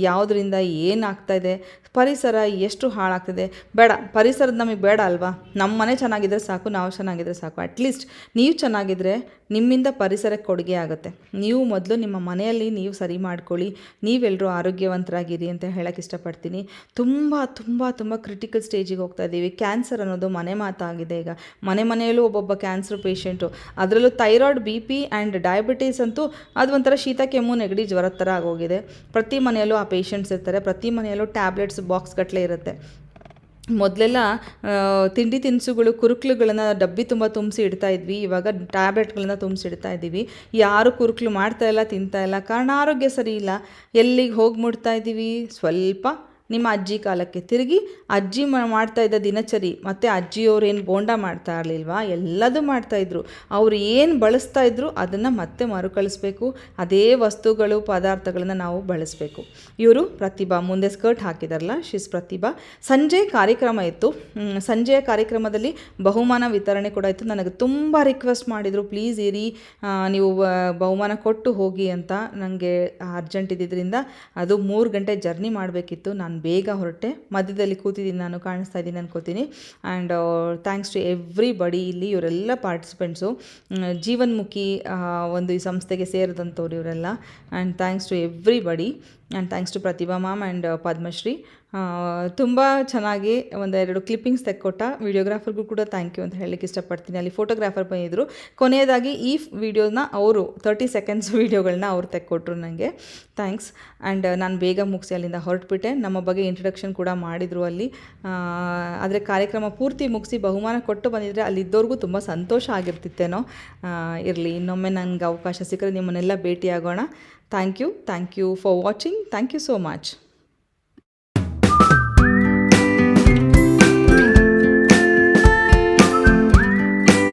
ಯಾವುದರಿಂದ ಏನಾಗ್ತಾ ಇದೆ, ಪರಿಸರ ಎಷ್ಟು ಹಾಳಾಗ್ತಿದೆ. ಬೇಡ, ಪರಿಸರದ ನಮಗೆ ಬೇಡ ಅಲ್ವಾ? ನಮ್ಮ ಮನೆ ಚೆನ್ನಾಗಿದ್ದರೆ ಸಾಕು, ನಾವು ಚೆನ್ನಾಗಿದ್ರೆ ಸಾಕು. ಅಟ್ಲೀಸ್ಟ್ ನೀವು ಚೆನ್ನಾಗಿದ್ರೆ ನಿಮ್ಮಿಂದ ಪರಿಸರಕ್ಕೆ ಕೊಡುಗೆ ಆಗುತ್ತೆ. ನೀವು ಮೊದಲು ನಿಮ್ಮ ಮನೆಯಲ್ಲಿ ನೀವು ಸರಿ ಮಾಡ್ಕೊಳ್ಳಿ. ನೀವೆಲ್ಲರೂ ಆರೋಗ್ಯವಂತರಾಗಿರಿ ಅಂತ ಹೇಳೋಕ್ಕೆ ಇಷ್ಟಪಡ್ತೀನಿ. ತುಂಬ ತುಂಬ ತುಂಬ ಕ್ರಿಟಿಕಲ್ ಸ್ಟೇಜಿಗೆ ಹೋಗ್ತಾ ಇದ್ದೀವಿ ಕ್ಯಾನ್ಸರ್ ಅನ್ನೋದು ಮನೆ ಮಾತಾಗಿದೆ ಈಗ. ಮನೆ ಮನೆಯಲ್ಲೂ ಒಬ್ಬೊಬ್ಬ ಕ್ಯಾನ್ಸರ್ ಪೇಷಂಟು ಅದರಲ್ಲೂ thyroid B P and diabetes ಅಂತೂ ಅದು ಒಂಥರ ಶೀತ, ಕೆಮ್ಮು, ನೆಗಡಿ ಜ್ವರದ ಥರ ಆಗೋಗಿದೆ. ಪ್ರತಿ ಮನೆಯಲ್ಲೂ ಆ ಪೇಷಂಟ್ಸ್ ಇರ್ತಾರೆ. ಪ್ರತಿ ಮನೆಯಲ್ಲೂ ಟ್ಯಾಬ್ಲೆಟ್ಸ್ ಬಾಕ್ಸ್ ಗಟ್ಟಲೆ ಇರುತ್ತೆ. ಮೊದಲೆಲ್ಲ ತಿಂಡಿ ತಿನಿಸುಗಳು, ಕುರುಕ್ಲುಗಳನ್ನು ಡಬ್ಬಿ ತುಂಬ ತುಂಬಿಸಿ ಇಡ್ತಾ ಇದ್ವಿ. ಇವಾಗ ಟ್ಯಾಬ್ಲೆಟ್ಗಳನ್ನ ತುಂಬಿಸಿ ಇಡ್ತಾ ಇದ್ದೀವಿ. ಯಾರು ಕುರುಕ್ಲು ಮಾಡ್ತಾ ಇಲ್ಲ, ತಿಂತಾ ಇಲ್ಲ, ಕಾರಣ ಆರೋಗ್ಯ ಸರಿ ಇಲ್ಲ. ಎಲ್ಲಿಗೆ ಹೋಗಿ ಮುಟ್ತಾ ಇದ್ದೀವಿ? ಸ್ವಲ್ಪ ನಿಮ್ಮ ಅಜ್ಜಿ ಕಾಲಕ್ಕೆ ತಿರುಗಿ, ಅಜ್ಜಿ ಮಾಡ್ತಾ ಇದ್ದ ದಿನಚರಿ ಮತ್ತು ಏನು ಬೋಂಡ ಮಾಡ್ತಾ ಇರಲಿಲ್ವಾ? ಎಲ್ಲದೂ ಮಾಡ್ತಾಯಿದ್ರು ಅವರು ಏನು ಬಳಸ್ತಾ ಇದ್ರು ಅದನ್ನು ಮತ್ತೆ ಮರುಕಳಿಸ್ಬೇಕು. ಅದೇ ವಸ್ತುಗಳು, ಪದಾರ್ಥಗಳನ್ನು ನಾವು ಬಳಸಬೇಕು. ಇವರು ಪ್ರತಿಭಾ ಮುಂದೆ ಸ್ಕರ್ಟ್ ಹಾಕಿದಾರಲ್ಲ ಶಿಸ್ ಪ್ರತಿಭಾ. ಸಂಜೆ ಕಾರ್ಯಕ್ರಮ ಇತ್ತು. ಸಂಜೆಯ ಕಾರ್ಯಕ್ರಮದಲ್ಲಿ ಬಹುಮಾನ ವಿತರಣೆ ಕೂಡ ಇತ್ತು. ನನಗೆ ತುಂಬ ರಿಕ್ವೆಸ್ಟ್ ಮಾಡಿದರು ಪ್ಲೀಸ್ ಇರಿ ನೀವು ಬಹುಮಾನ ಕೊಟ್ಟು ಹೋಗಿ ಅಂತ ನನಗೆ ಅರ್ಜೆಂಟ್ ಇದ್ದಿದ್ದರಿಂದ ಅದು ಮೂರು ಗಂಟೆ ಜರ್ನಿ ಮಾಡಬೇಕಿತ್ತು. ನಾನು ಬೇಗ ಹೊರಟೆ. ಮಧ್ಯದಲ್ಲಿ ಕೂತಿದ್ದೀನಿ, ನಾನು ಕಾಣಿಸ್ತಾ ಇದ್ದೀನಿ ಅನ್ಕೋತೀನಿ. ಆ್ಯಂಡ್ ಥ್ಯಾಂಕ್ಸ್ ಟು ಎವ್ರಿ ಬಡಿ ಇಲ್ಲಿ ಇವರೆಲ್ಲ ಪಾರ್ಟಿಸಿಪೆಂಟ್ಸು ಜೀವನ್ಮುಖಿ ಒಂದು ಈ ಸಂಸ್ಥೆಗೆ ಸೇರಿದಂಥವ್ರು ಇವರೆಲ್ಲ. And thanks to everybody and thanks to Pratibha ma'am and Padmashri ತುಂಬ ಚೆನ್ನಾಗಿ ಒಂದೆರಡು ಕ್ಲಿಪ್ಪಿಂಗ್ಸ್ ತೆಕ್ಕೊಟ್ಟ ವಿಡಿಯೋಗ್ರಾಫರ್ಗೂ ಕೂಡ ಥ್ಯಾಂಕ್ ಯು ಅಂತ ಹೇಳಲಿಕ್ಕೆ ಇಷ್ಟಪಡ್ತೀನಿ. ಅಲ್ಲಿ ಫೋಟೋಗ್ರಾಫರ್ ಬಂದಿದ್ದರು ಕೊನೆಯದಾಗಿ ಈ ವಿಡಿಯೋನ ಅವರು ತರ್ಟಿ ಸೆಕೆಂಡ್ಸ್ ವೀಡಿಯೋಗಳನ್ನ ಅವ್ರು ತೆಕ್ಕೊಟ್ರು ನನಗೆ ಥ್ಯಾಂಕ್ಸ್ ಆ್ಯಂಡ್ ನಾನು ಬೇಗ ಮುಗಿಸಿ ಅಲ್ಲಿಂದ ಹೊರಟುಬಿಟ್ಟೆ. ನಮ್ಮ ಬಗ್ಗೆ ಇಂಟ್ರಡಕ್ಷನ್ ಕೂಡ ಮಾಡಿದರು ಅಲ್ಲಿ. ಆದರೆ ಕಾರ್ಯಕ್ರಮ ಪೂರ್ತಿ ಮುಗಿಸಿ ಬಹುಮಾನ ಕೊಟ್ಟು ಬಂದಿದ್ದರೆ ಅಲ್ಲಿದ್ದವ್ರಿಗೂ ತುಂಬ ಸಂತೋಷ ಆಗಿರ್ತಿತ್ತೇನೋ. ಇರಲಿ, ಇನ್ನೊಮ್ಮೆ ನನಗೆ ಅವಕಾಶ ಸಿಕ್ಕರೆ ನಿಮ್ಮನ್ನೆಲ್ಲ ಭೇಟಿಯಾಗೋಣ. Thank you thank you for watching thank you so much